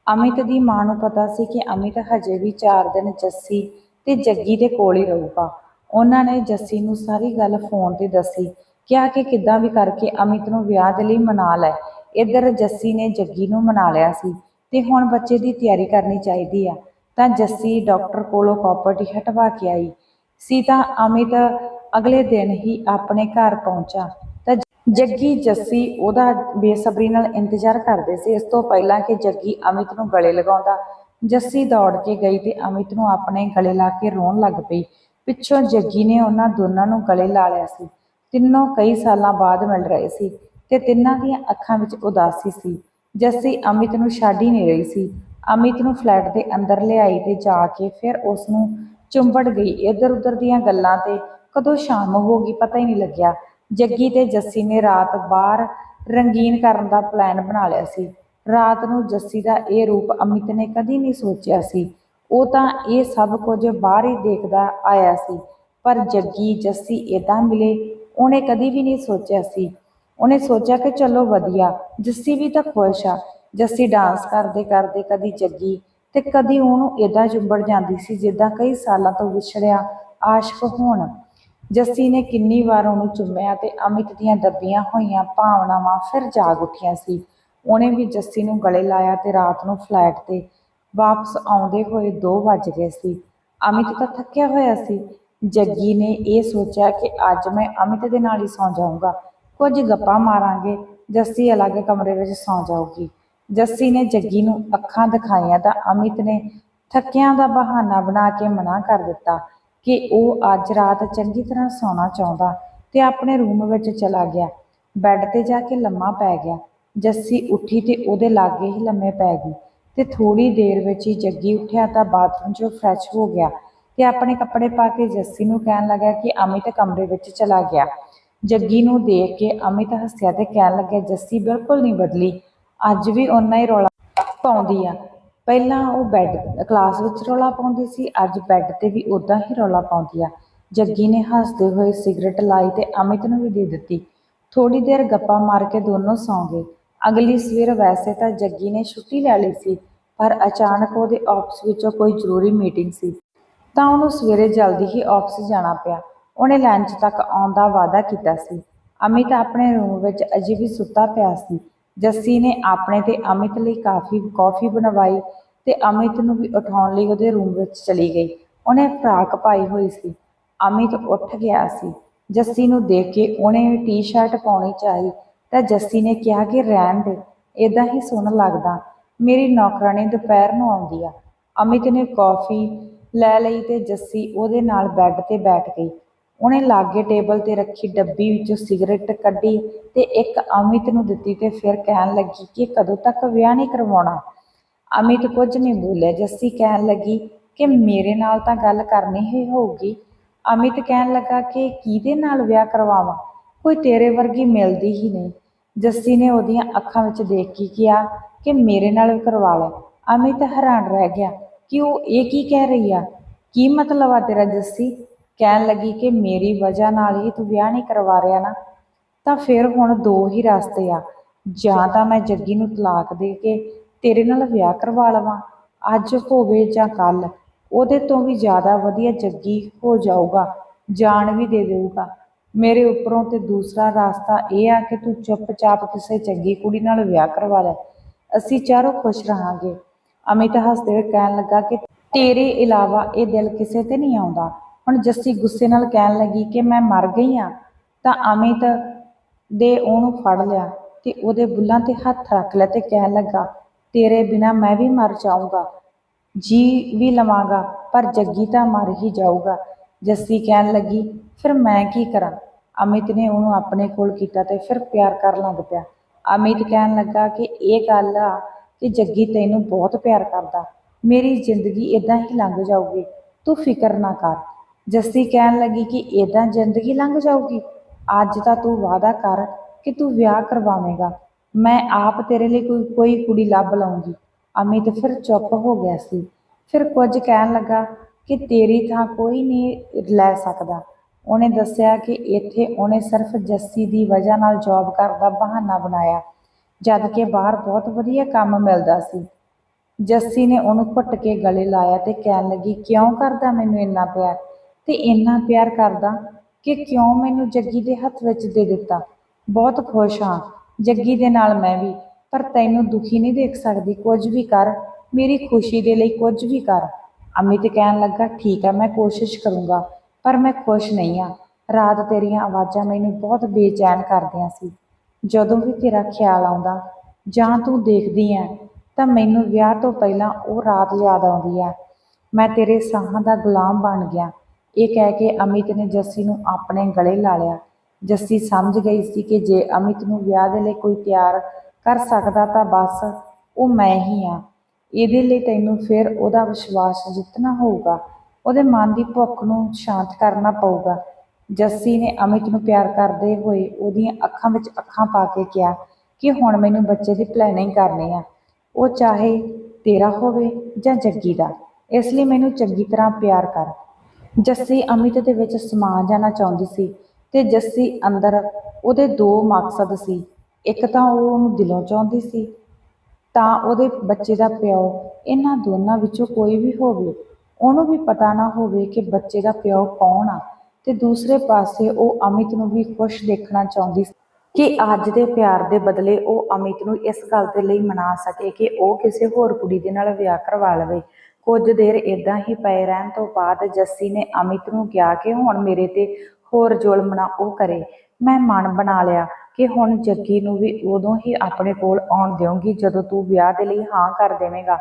S1: ਅਮਿਤ ਦੀ ਮਾਂ ਨੂੰ ਪਤਾ ਸੀ ਕਿ ਅਮਿਤ ਹਜੇ ਵੀ 4 ਦਿਨ ਜੱਸੀ ਤੇ ਜੱਗੀ ਦੇ ਕੋਲ ਹੀ ਰਹੂਗਾ। ਉਹਨਾਂ ਨੇ ਜੱਸੀ ਨੂੰ ਸਾਰੀ ਗੱਲ ਫੋਨ ਤੇ ਦੱਸੀ, ਕਿਹਾ ਕਿ ਕਿੱਦਾਂ ਵੀ ਕਰਕੇ ਅਮਿਤ ਨੂੰ ਵਿਆਹ ਦੇ ਲਈ ਮਨਾ ਲੈ। ਇੱਧਰ ਜੱਸੀ ਨੇ ਜੱਗੀ ਨੂੰ ਮਨਾ ਲਿਆ ਸੀ ਤੇ ਹੁਣ ਬੱਚੇ ਦੀ ਤਿਆਰੀ ਕਰਨੀ ਚਾਹੀਦੀ ਆ। ਤਾਂ ਜੱਸੀ ਡਾਕਟਰ ਕੋਲੋਂ ਪ੍ਰਾਪਰਟੀ ਹਟਵਾ ਕੇ ਆਈ। ਸੀ ਤਾਂ ਅਮਿਤ ਅਗਲੇ ਦਿਨ ਹੀ ਆਪਣੇ ਘਰ ਪਹੁੰਚਾ। ਜੱਗੀ ਜੱਸੀ ਉਹਦਾ ਬੇਸਬਰੀ ਨਾਲ ਇੰਤਜ਼ਾਰ ਕਰਦੇ ਸੀ। ਇਸ ਤੋਂ ਪਹਿਲਾਂ ਕਿ ਜੱਗੀ ਅਮਿਤ ਨੂੰ ਗਲੇ ਲਗਾਉਂਦਾ। ਜੱਸੀ ਦੌੜ ਕੇ ਗਈ ਤੇ ਅਮਿਤ ਨੂੰ ਆਪਣੇ ਗਲੇ ਲਾ ਕੇ ਰੋਣ ਲੱਗ ਪਈ। ਪਿੱਛੋਂ ਜੱਗੀ ਨੇ ਉਹਨਾਂ ਦੋਨਾਂ ਨੂੰ ਗਲੇ ਲਾ ਲਿਆ ਸੀ। ਤਿੰਨੋਂ ਕਈ ਸਾਲਾਂ ਬਾਅਦ ਮਿਲ ਰਹੇ ਸੀ ਤੇ ਤਿੰਨਾਂ ਦੀਆਂ ਅੱਖਾਂ ਵਿੱਚ ਉਦਾਸੀ ਸੀ। ਜੱਸੀ ਅਮਿਤ ਨੂੰ ਛੱਡ ਹੀ ਨਹੀਂ ਰਹੀ ਸੀ। ਅਮਿਤ ਨੂੰ ਫਲੈਟ ਦੇ ਅੰਦਰ ਲਿਆਈ ਤੇ ਜਾ ਕੇ ਫਿਰ ਉਸ ਨੂੰ ਚੁੰਬੜ ਗਈ। ਇੱਧਰ ਉੱਧਰ ਦੀਆਂ ਗੱਲਾਂ ਤੇ ਕਦੋਂ ਸ਼ਾਮ ਹੋ ਗਈ ਪਤਾ ਹੀ ਨਹੀਂ ਲੱਗਿਆ। ਜੱਗੀ ਤੇ ਜੱਸੀ ਨੇ ਰਾਤ ਬਾਹਰ ਰੰਗੀਨ ਕਰਨ ਦਾ ਪਲਾਨ ਬਣਾ ਲਿਆ ਸੀ। ਰਾਤ ਨੂੰ ਜੱਸੀ ਦਾ ਇਹ ਰੂਪ ਅਮਿਤ ਨੇ ਕਦੀ ਨਹੀਂ ਸੋਚਿਆ ਸੀ। ਉਹ ਤਾਂ ਇਹ ਸਭ ਕੁਝ ਬਾਹਰ ਹੀ ਦੇਖਦਾ ਆਇਆ ਸੀ। ਪਰ ਜੱਗੀ, ਜੱਸੀ ਇਦਾਂ ਮਿਲੇ, ਉਹਨੇ ਕਦੀ ਵੀ ਨਹੀਂ ਸੋਚਿਆ ਸੀ। ਉਹਨੇ ਸੋਚਿਆ ਕਿ ਚਲੋ ਵਧੀਆ, ਜੱਸੀ ਵੀ ਤਾਂ ਖੁਸ਼ ਆ। ਜੱਸੀ ਡਾਂਸ ਕਰਦੇ ਕਰਦੇ ਕਦੀ ਜੱਗੀ ਤੇ ਕਦੀ ਉਹਨੂੰ ਇਦਾਂ ਚੁੰਬੜ ਜਾਂਦੀ ਸੀ ਜਿੱਦਾਂ ਕਈ ਸਾਲਾਂ ਤੋਂ ਵਿਛੜਿਆ ਆਸ਼ਕ ਹੋਣ। ਜੱਸੀ ਨੇ ਕਿੰਨੀ ਵਾਰ ਉਹਨੂੰ ਚੁੰਮਿਆ ਤੇ ਅਮਿਤ ਦੀਆਂ ਦੱਬੀਆਂ ਹੋਈਆਂ ਭਾਵਨਾਵਾਂ ਫਿਰ ਜਾਗ ਉੱਠੀਆਂ ਸੀ। ਉਹਨੇ ਵੀ ਜੱਸੀ ਨੂੰ ਗਲੇ ਲਾਇਆ ਤੇ ਰਾਤ ਨੂੰ ਫਲੈਟ ਤੇ ਵਾਪਸ ਆਉਂਦੇ ਹੋਏ 2 ਵੱਜ ਗਏ ਸੀ। ਅਮਿਤ ਤਾਂ ਥੱਕਿਆ ਹੋਇਆ ਸੀ। ਜੱਗੀ ਨੇ ਇਹ ਸੋਚਿਆ ਕਿ ਅੱਜ ਮੈਂ ਅਮਿਤ ਦੇ ਨਾਲ ਹੀ ਸੌਂ ਜਾਊਂਗਾ। ਕੁਝ ਗੱਪਾਂ ਮਾਰਾਂਗੇ, ਜੱਸੀ ਅਲੱਗ ਕਮਰੇ ਵਿੱਚ ਸੌਂ ਜਾਊਗੀ। ਜੱਸੀ ਨੇ ਜੱਗੀ ਨੂੰ ਅੱਖਾਂ ਦਿਖਾਈਆਂ ਤਾਂ ਅਮਿਤ ਨੇ ਥੱਕਿਆਂ ਦਾ ਬਹਾਨਾ ਬਣਾ ਕੇ ਮਨਾ ਕਰ ਦਿੱਤਾ। ਕਿ ਉਹ ਅੱਜ ਰਾਤ ਚੰਗੀ ਤਰ੍ਹਾਂ ਸੌਣਾ ਚਾਹੁੰਦਾ ਤੇ ਆਪਣੇ ਰੂਮ ਵਿੱਚ ਚਲਾ ਗਿਆ। ਬੈੱਡ ਤੇ ਜਾ ਕੇ ਲੰਮਾ ਪੈ ਗਿਆ। ਜੱਸੀ ਉੱਠੀ ਤੇ ਉਹਦੇ ਲਾਗੇ ਹੀ ਲੰਮੇ ਪੈ ਗਈ ਤੇ ਥੋੜੀ ਦੇਰ ਵਿੱਚ ਹੀ ਜੱਗੀ ਉੱਠਿਆ ਤਾਂ ਬਾਥਰੂਮ 'ਚੋਂ ਫਰੈਸ਼ ਹੋ ਗਿਆ ਤੇ ਆਪਣੇ ਕੱਪੜੇ ਪਾ ਕੇ ਜੱਸੀ ਨੂੰ ਕਹਿਣ ਲੱਗਾ ਕਿ ਅਮਿਤ ਕਮਰੇ ਵਿੱਚ ਚਲਾ ਗਿਆ। ਜੱਗੀ ਨੂੰ ਦੇਖ ਕੇ ਅਮਿਤ ਹੱਸਿਆ ਤੇ ਕਹਿਣ ਲੱਗਾ ਜੱਸੀ ਬਿਲਕੁਲ ਨਹੀਂ ਬਦਲੀ। ਅੱਜ ਵੀ ਉਹਨਾਂ ਹੀ ਰੌਲਾ ਪਾਉਂਦੀ ਆ। ਪਹਿਲਾਂ ਉਹ ਬੈੱਡ ਕਲਾਸ ਵਿੱਚ ਰੌਲਾ ਪਾਉਂਦੀ ਸੀ, ਅੱਜ ਬੈੱਡ ਤੇ ਵੀ ਉਦਾਂ ਹੀ ਰੌਲਾ ਪਾਉਂਦੀ ਆ। ਜੱਗੀ ਨੇ ਹੱਸਦੇ ਹੋਏ ਸਿਗਰਟ ਲਾਈ ਤੇ ਅਮਿਤ ਨੂੰ ਵੀ ਦੇ ਦਿੱਤੀ। ਥੋੜੀ ਦੇਰ ਗੱਪਾਂ ਮਾਰ ਕੇ ਦੋਨੋਂ ਸੌਂ ਗਏ। ਅਗਲੀ ਸਵੇਰ ਵੈਸੇ ਤਾਂ ਜੱਗੀ ਨੇ ਛੁੱਟੀ ਲੈ ਲਈ ਸੀ, ਪਰ ਅਚਾਨਕ ਉਹਦੇ ਆਫਿਸ ਵਿੱਚੋਂ ਕੋਈ ਜ਼ਰੂਰੀ ਮੀਟਿੰਗ ਸੀ। ਤਾਂ ਉਹਨੂੰ ਸਵੇਰੇ ਜਲਦੀ ਹੀ ਆਫਿਸ ਜਾਣਾ ਪਿਆ। ਉਹਨੇ ਲੰਚ ਤੱਕ ਆਉਣ ਦਾ ਵਾਅਦਾ ਕੀਤਾ ਸੀ। ਅਮਿਤ ਆਪਣੇ ਰੂਮ ਵਿੱਚ ਅਜੇ ਵੀ ਸੁੱਤਾ ਪਿਆ ਸੀ। ਜੱਸੀ ਨੇ ਆਪਣੇ ਤੇ ਅਮਿਤ ਲਈ ਕਾਫੀ, ਕੌਫੀ ਬਣਵਾਈ ਤੇ ਅਮਿਤ ਨੂੰ ਵੀ ਉਠਾਉਣ ਲਈ ਉਹਦੇ ਰੂਮ ਵਿੱਚ ਚਲੀ ਗਈ। ਉਹਨੇ ਫਰਾਕ ਪਾਈ ਹੋਈ ਸੀ। ਅਮਿਤ ਉੱਠ ਗਿਆ ਸੀ। ਜੱਸੀ ਨੂੰ ਦੇਖ ਕੇ ਉਹਨੇ ਟੀ-ਸ਼ਰਟ ਪਾਉਣੀ ਚਾਹੀ ਤਾਂ ਜੱਸੀ ਨੇ ਕਿਹਾ ਕਿ, ਰਹਿਣ ਦੇ ਇਦਾਂ ਹੀ ਸੁਣ ਲੱਗਦਾ। ਮੇਰੀ ਨੌਕਰਾਣੀ ਦੁਪਹਿਰ ਨੂੰ ਆਉਂਦੀ ਆ। ਅਮਿਤ ਨੇ ਕੌਫੀ ਲੈ ਲਈ ਤੇ ਜੱਸੀ ਉਹਦੇ ਨਾਲ ਬੈੱਡ ਤੇ ਬੈਠ ਗਈ। ਉਹਨੇ ਲਾਗੇ ਟੇਬਲ ਤੇ ਰੱਖੀ ਡੱਬੀ ਵਿੱਚੋਂ ਸਿਗਰਟ ਕੱਢੀ ਤੇ ਇੱਕ ਅਮਿਤ ਨੂੰ ਦਿੱਤੀ ਤੇ ਫਿਰ ਕਹਿਣ ਲੱਗੀ ਕਿ ਕਦੋਂ ਤੱਕ ਵਿਆਹ ਨਹੀਂ ਕਰਵਾਉਣਾ। ਅਮਿਤ ਕੁਝ ਨਹੀਂ ਬੋਲਿਆ, ਜੱਸੀ ਕਹਿਣ ਲੱਗੀ ਕਿ ਮੇਰੇ ਨਾਲ ਤਾਂ ਗੱਲ ਕਰਨੀ ਹੀ ਹੋਊਗੀ। ਅਮਿਤ ਕਹਿਣ ਲੱਗਾ ਕਿ ਕਿਹਦੇ ਨਾਲ ਵਿਆਹ ਕਰਵਾਵਾਂ? ਕੋਈ ਤੇਰੇ ਵਰਗੀ ਮਿਲਦੀ ਹੀ ਨਹੀਂ। ਜੱਸੀ ਨੇ ਉਹਦੀਆਂ ਅੱਖਾਂ ਵਿੱਚ ਦੇਖ ਕੇ ਕਿਹਾ ਕਿ ਮੇਰੇ ਨਾਲ ਕਰਵਾ ਲੈ। ਅਮਿਤ ਹੈਰਾਨ ਰਹਿ ਗਿਆ ਕਿ ਉਹ ਇਹ ਕੀ ਕਹਿ ਰਹੀ ਆ? ਕੀ ਮਤਲਬ ਆ ਤੇਰਾ ਜੱਸੀ? ਕਹਿਣ ਲੱਗੀ ਕਿ ਮੇਰੀ ਵਜ੍ਹਾ ਨਾਲ ਹੀ ਤੂੰ ਵਿਆਹ ਨਹੀਂ ਕਰਵਾ ਰਿਹਾ ਨਾ, ਤਾਂ ਫਿਰ ਹੁਣ ਦੋ ਹੀ ਰਸਤੇ ਆ। ਜਾਂ ਤਾਂ ਮੈਂ ਜੱਗੀ ਨੂੰ ਤਲਾਕ ਦੇ ਕੇ ਤੇਰੇ ਨਾਲ ਵਿਆਹ ਕਰਵਾ ਲਵਾਂ, ਅੱਜ ਹੋਵੇ ਜਾਂ ਕੱਲ ਉਹਦੇ ਤੋਂ ਵੀ ਜ਼ਿਆਦਾ ਵਧੀਆ ਜੱਗੀ ਹੋ ਜਾਊਗਾ ਜਾਣ ਵੀ ਦੇ ਦੇਊਗਾ। ਮੇਰੇ ਉੱਪਰੋਂ ਤੇ ਦੂਸਰਾ ਰਾਸਤਾ ਇਹ ਆ ਕਿ ਤੂੰ ਚੁੱਪਚਾਪ ਕਿਸੇ ਚੰਗੀ ਕੁੜੀ ਨਾਲ ਵਿਆਹ ਕਰਵਾ ਲੈ। ਅਸੀਂ ਚਾਰੋਂ ਖੁਸ਼ ਰਹਾਂਗੇ। ਅਮਿਤ ਹੱਸਦੇ ਹੋਏ ਕਹਿਣ ਲੱਗਾ ਕਿ ਤੇਰੇ ਇਲਾਵਾ ਇਹ ਦਿਲ ਕਿਸੇ ਤੇ ਨਹੀਂ ਆਉਂਦਾ। ਹੁਣ ਜੱਸੀ ਗੁੱਸੇ ਨਾਲ ਕਹਿਣ ਲੱਗੀ ਕਿ ਮੈਂ ਮਰ ਗਈ ਆ ਤਾਂ ਅਮਿਤ ਦੇ ਉਹਨੂੰ ਫੜ ਲਿਆ ਤੇ ਉਹਦੇ ਬੁੱਲਾਂ ਤੇ ਹੱਥ ਰੱਖ ਲਿਆ ਤੇ ਕਹਿਣ ਲੱਗਾ, ਤੇਰੇ ਬਿਨਾ ਮੈਂ ਵੀ ਮਰ ਜਾਊਂਗਾ, ਜੀ ਵੀ ਲਵਾਂਗਾ, ਪਰ ਜੱਗੀ ਤਾਂ ਮਰ ਹੀ ਜਾਊਗਾ। ਜੱਸੀ ਕਹਿਣ ਲੱਗੀ, ਫਿਰ ਮੈਂ ਕੀ ਕਰਾਂ? ਅਮਿਤ ਨੇ ਉਹਨੂੰ ਆਪਣੇ ਕੋਲ ਕੀਤਾ ਤੇ ਫਿਰ ਪਿਆਰ ਕਰਨ ਲੱਗ ਪਿਆ। ਅਮਿਤ ਕਹਿਣ ਲੱਗਾ ਕਿ ਇਹ ਗੱਲ ਆ ਕਿ ਜੱਗੀ ਤੈਨੂੰ ਬਹੁਤ ਪਿਆਰ ਕਰਦਾ, ਮੇਰੀ ਜ਼ਿੰਦਗੀ ਇਦਾਂ ਹੀ ਲੰਘ ਜਾਊਗੀ, ਤੂੰ ਫਿਕਰ ਨਾ ਕਰ। ਜੱਸੀ ਕਹਿਣ ਲੱਗੀ ਕਿ ਇਦਾਂ ਜ਼ਿੰਦਗੀ ਲੰਘ ਜਾਊਗੀ। ਅੱਜ ਤਾਂ ਤੂੰ ਵਾਅਦਾ ਕਰ ਕਿ ਤੂੰ ਵਿਆਹ ਕਰਵਾਵੇਂਗਾ। ਮੈਂ ਆਪ ਤੇਰੇ ਲਈ ਕੋਈ ਕੋਈ ਕੁੜੀ ਲੱਭ ਲਵਾਂਗੀ ਅਮਿਤ ਫਿਰ ਚੁੱਪ ਹੋ ਗਿਆ ਸੀ। ਫਿਰ ਕੁਝ ਕਹਿਣ ਲੱਗਾ ਕਿ ਤੇਰੀ ਥਾਂ ਕੋਈ ਨਹੀਂ ਲੈ ਸਕਦਾ। ਉਹਨੇ ਦੱਸਿਆ ਕਿ ਇੱਥੇ ਉਹਨੇ ਸਿਰਫ ਜੱਸੀ ਦੀ ਵਜ੍ਹਾ ਨਾਲ ਜੌਬ ਕਰਦਾ ਬਹਾਨਾ ਬਣਾਇਆ, ਜਦ ਕਿ ਬਾਹਰ ਬਹੁਤ ਵਧੀਆ ਕੰਮ ਮਿਲਦਾ ਸੀ। ਜੱਸੀ ਨੇ ਉਹਨੂੰ ਘੁੱਟ ਕੇ ਗਲੇ ਲਾਇਆ ਤੇ ਕਹਿਣ ਲੱਗੀ, ਕਿਉਂ ਕਰਦਾ ਮੈਨੂੰ ਇੰਨਾ ਪਿਆਰ? ਤੇ ਇੰਨਾ ਪਿਆਰ ਕਰਦਾ ਕਿ ਕਿਉਂ ਮੈਨੂੰ ਜੱਗੀ ਦੇ ਹੱਥ ਵਿੱਚ ਦੇ ਦਿੱਤਾ। ਬਹੁਤ ਖੁਸ਼ ਹਾਂ। ਜੱਗੀ ਦੇ ਨਾਲ ਮੈਂ ਵੀ। ਪਰ ਤੈਨੂੰ ਦੁਖੀ ਨਹੀਂ ਦੇਖ ਸਕਦੀ। ਕੁਝ ਵੀ ਕਰ। ਮੇਰੀ ਖੁਸ਼ੀ ਦੇ ਲਈ ਕੁਝ ਵੀ ਕਰ। ਅਮਿਤ ਕਹਿਣ ਲੱਗਾ, ਠੀਕ ਹੈ ਮੈਂ ਕੋਸ਼ਿਸ਼ ਕਰੂੰਗਾ। ਪਰ ਮੈਂ ਖੁਸ਼ ਨਹੀਂ ਹਾਂ। ਰਾਤ ਤੇਰੀਆਂ ਆਵਾਜ਼ਾਂ ਮੈਨੂੰ ਬਹੁਤ ਬੇਚੈਨ ਕਰਦੀਆਂ ਸੀ। ਜਦੋਂ ਵੀ ਤੇਰਾ ਖਿਆਲ ਆਉਂਦਾ, ਜਾਂ ਤੂੰ ਦੇਖਦੀ ਐ, ਤਾਂ ਮੈਨੂੰ ਵਿਆਹ ਤੋਂ ਪਹਿਲਾਂ ਉਹ ਰਾਤ ਯਾਦ ਆਉਂਦੀ ਹੈ ਮੈਂ ਤੇਰੇ ਸਾਹਾਂ ਦਾ ਗੁਲਾਮ ਬਣ ਗਿਆ। ਇਹ ਕਹਿ ਕੇ ਅਮਿਤ ਨੇ ਜੱਸੀ ਨੂੰ ਆਪਣੇ ਗਲੇ ਲਾ ਲਿਆ। ਜੱਸੀ ਸਮਝ ਗਈ ਸੀ ਕਿ ਜੇ ਅਮਿਤ ਨੂੰ ਵਿਆਹ ਦੇ ਲਈ ਕੋਈ ਤਿਆਰ ਕਰ ਸਕਦਾ ਤਾਂ ਬਸ ਉਹ ਮੈਂ ਹੀ ਆ ਇਹਦੇ ਲਈ ਤੈਨੂੰ ਫਿਰ ਉਹਦਾ ਵਿਸ਼ਵਾਸ ਜਿੱਤਣਾ ਹੋਊਗਾ। ਉਹਦੇ ਮਨ ਦੀ ਭੁੱਖ ਨੂੰ ਸ਼ਾਂਤ ਕਰਨਾ ਪਊਗਾ। ਜੱਸੀ ਨੇ ਅਮਿਤ ਨੂੰ ਪਿਆਰ ਕਰਦੇ ਹੋਏ ਉਹਦੀਆਂ ਅੱਖਾਂ ਵਿੱਚ ਅੱਖਾਂ ਪਾ ਕੇ ਕਿਹਾ ਕਿ ਹੁਣ ਮੈਨੂੰ ਬੱਚੇ ਦੀ ਪਲੈਨਿੰਗ ਕਰਨੀ ਆ। ਉਹ ਚਾਹੇ ਤੇਰਾ ਹੋਵੇ ਜਾਂ ਜੱਗੀ ਦਾ। ਇਸ ਲਈ ਮੈਨੂੰ ਚੰਗੀ ਤਰ੍ਹਾਂ ਪਿਆਰ ਕਰ। ਜੱਸੀ ਅਮਿਤ ਦੇ ਵਿੱਚ ਸਮਾ ਜਾਣਾ ਚਾਹੁੰਦੀ ਸੀ ਤੇ ਜੱਸੀ ਅੰਦਰ ਉਹਦੇ ਦੋ ਮਕਸਦ ਸੀ। ਇੱਕ ਤਾਂ ਉਹ ਉਹਨੂੰ ਦਿਲੋਂ ਚਾਹੁੰਦੀ ਸੀ, ਤਾਂ ਉਹਦੇ ਬੱਚੇ ਦਾ ਪਿਓ, ਇਹਨਾਂ ਦੋਨਾਂ ਵਿੱਚੋਂ ਕੋਈ ਵੀ ਹੋਵੇ, ਉਹਨੂੰ ਵੀ ਪਤਾ ਨਾ ਹੋਵੇ ਕਿ ਬੱਚੇ ਦਾ ਪਿਓ ਕੌਣ ਆ। ਤੇ ਦੂਸਰੇ ਪਾਸੇ ਉਹ ਅਮਿਤ ਨੂੰ ਵੀ ਖੁਸ਼ ਦੇਖਣਾ ਚਾਹੁੰਦੀ ਸੀ ਕਿ ਅੱਜ ਦੇ ਪਿਆਰ ਦੇ ਬਦਲੇ ਉਹ ਅਮਿਤ ਨੂੰ ਇਸ ਗੱਲ ਦੇ ਲਈ ਮਨਾ ਸਕੇ ਕਿ ਉਹ ਕਿਸੇ ਹੋਰ ਕੁੜੀ ਦੇ ਨਾਲ ਵਿਆਹ ਕਰਵਾ ਲਵੇ। ਕੁਝ ਦੇਰ ਇਦਾਂ ਹੀ ਪਏ ਰਹਿਣ ਤੋਂ ਬਾਅਦ ਜੱਸੀ ਨੇ ਅਮਿਤ ਨੂੰ ਕਿਹਾ ਕਿ ਹੁਣ ਮੇਰੇ ਤੇ ਹੋਰ ਜ਼ੁਲਮ ਨਾ ਉਹ ਕਰੇ। ਮੈਂ ਮਨ ਬਣਾ ਲਿਆ ਕਿ ਹੁਣ ਜੱਗੀ ਨੂੰ ਵੀ ਉਦੋਂ ਹੀ ਆਪਣੇ ਕੋਲ ਆਉਣ ਦਿਉਂਗੀ ਜਦੋਂ ਤੂੰ ਵਿਆਹ ਦੇ ਲਈ ਹਾਂ ਕਰ ਦੇਵੇਂਗਾ।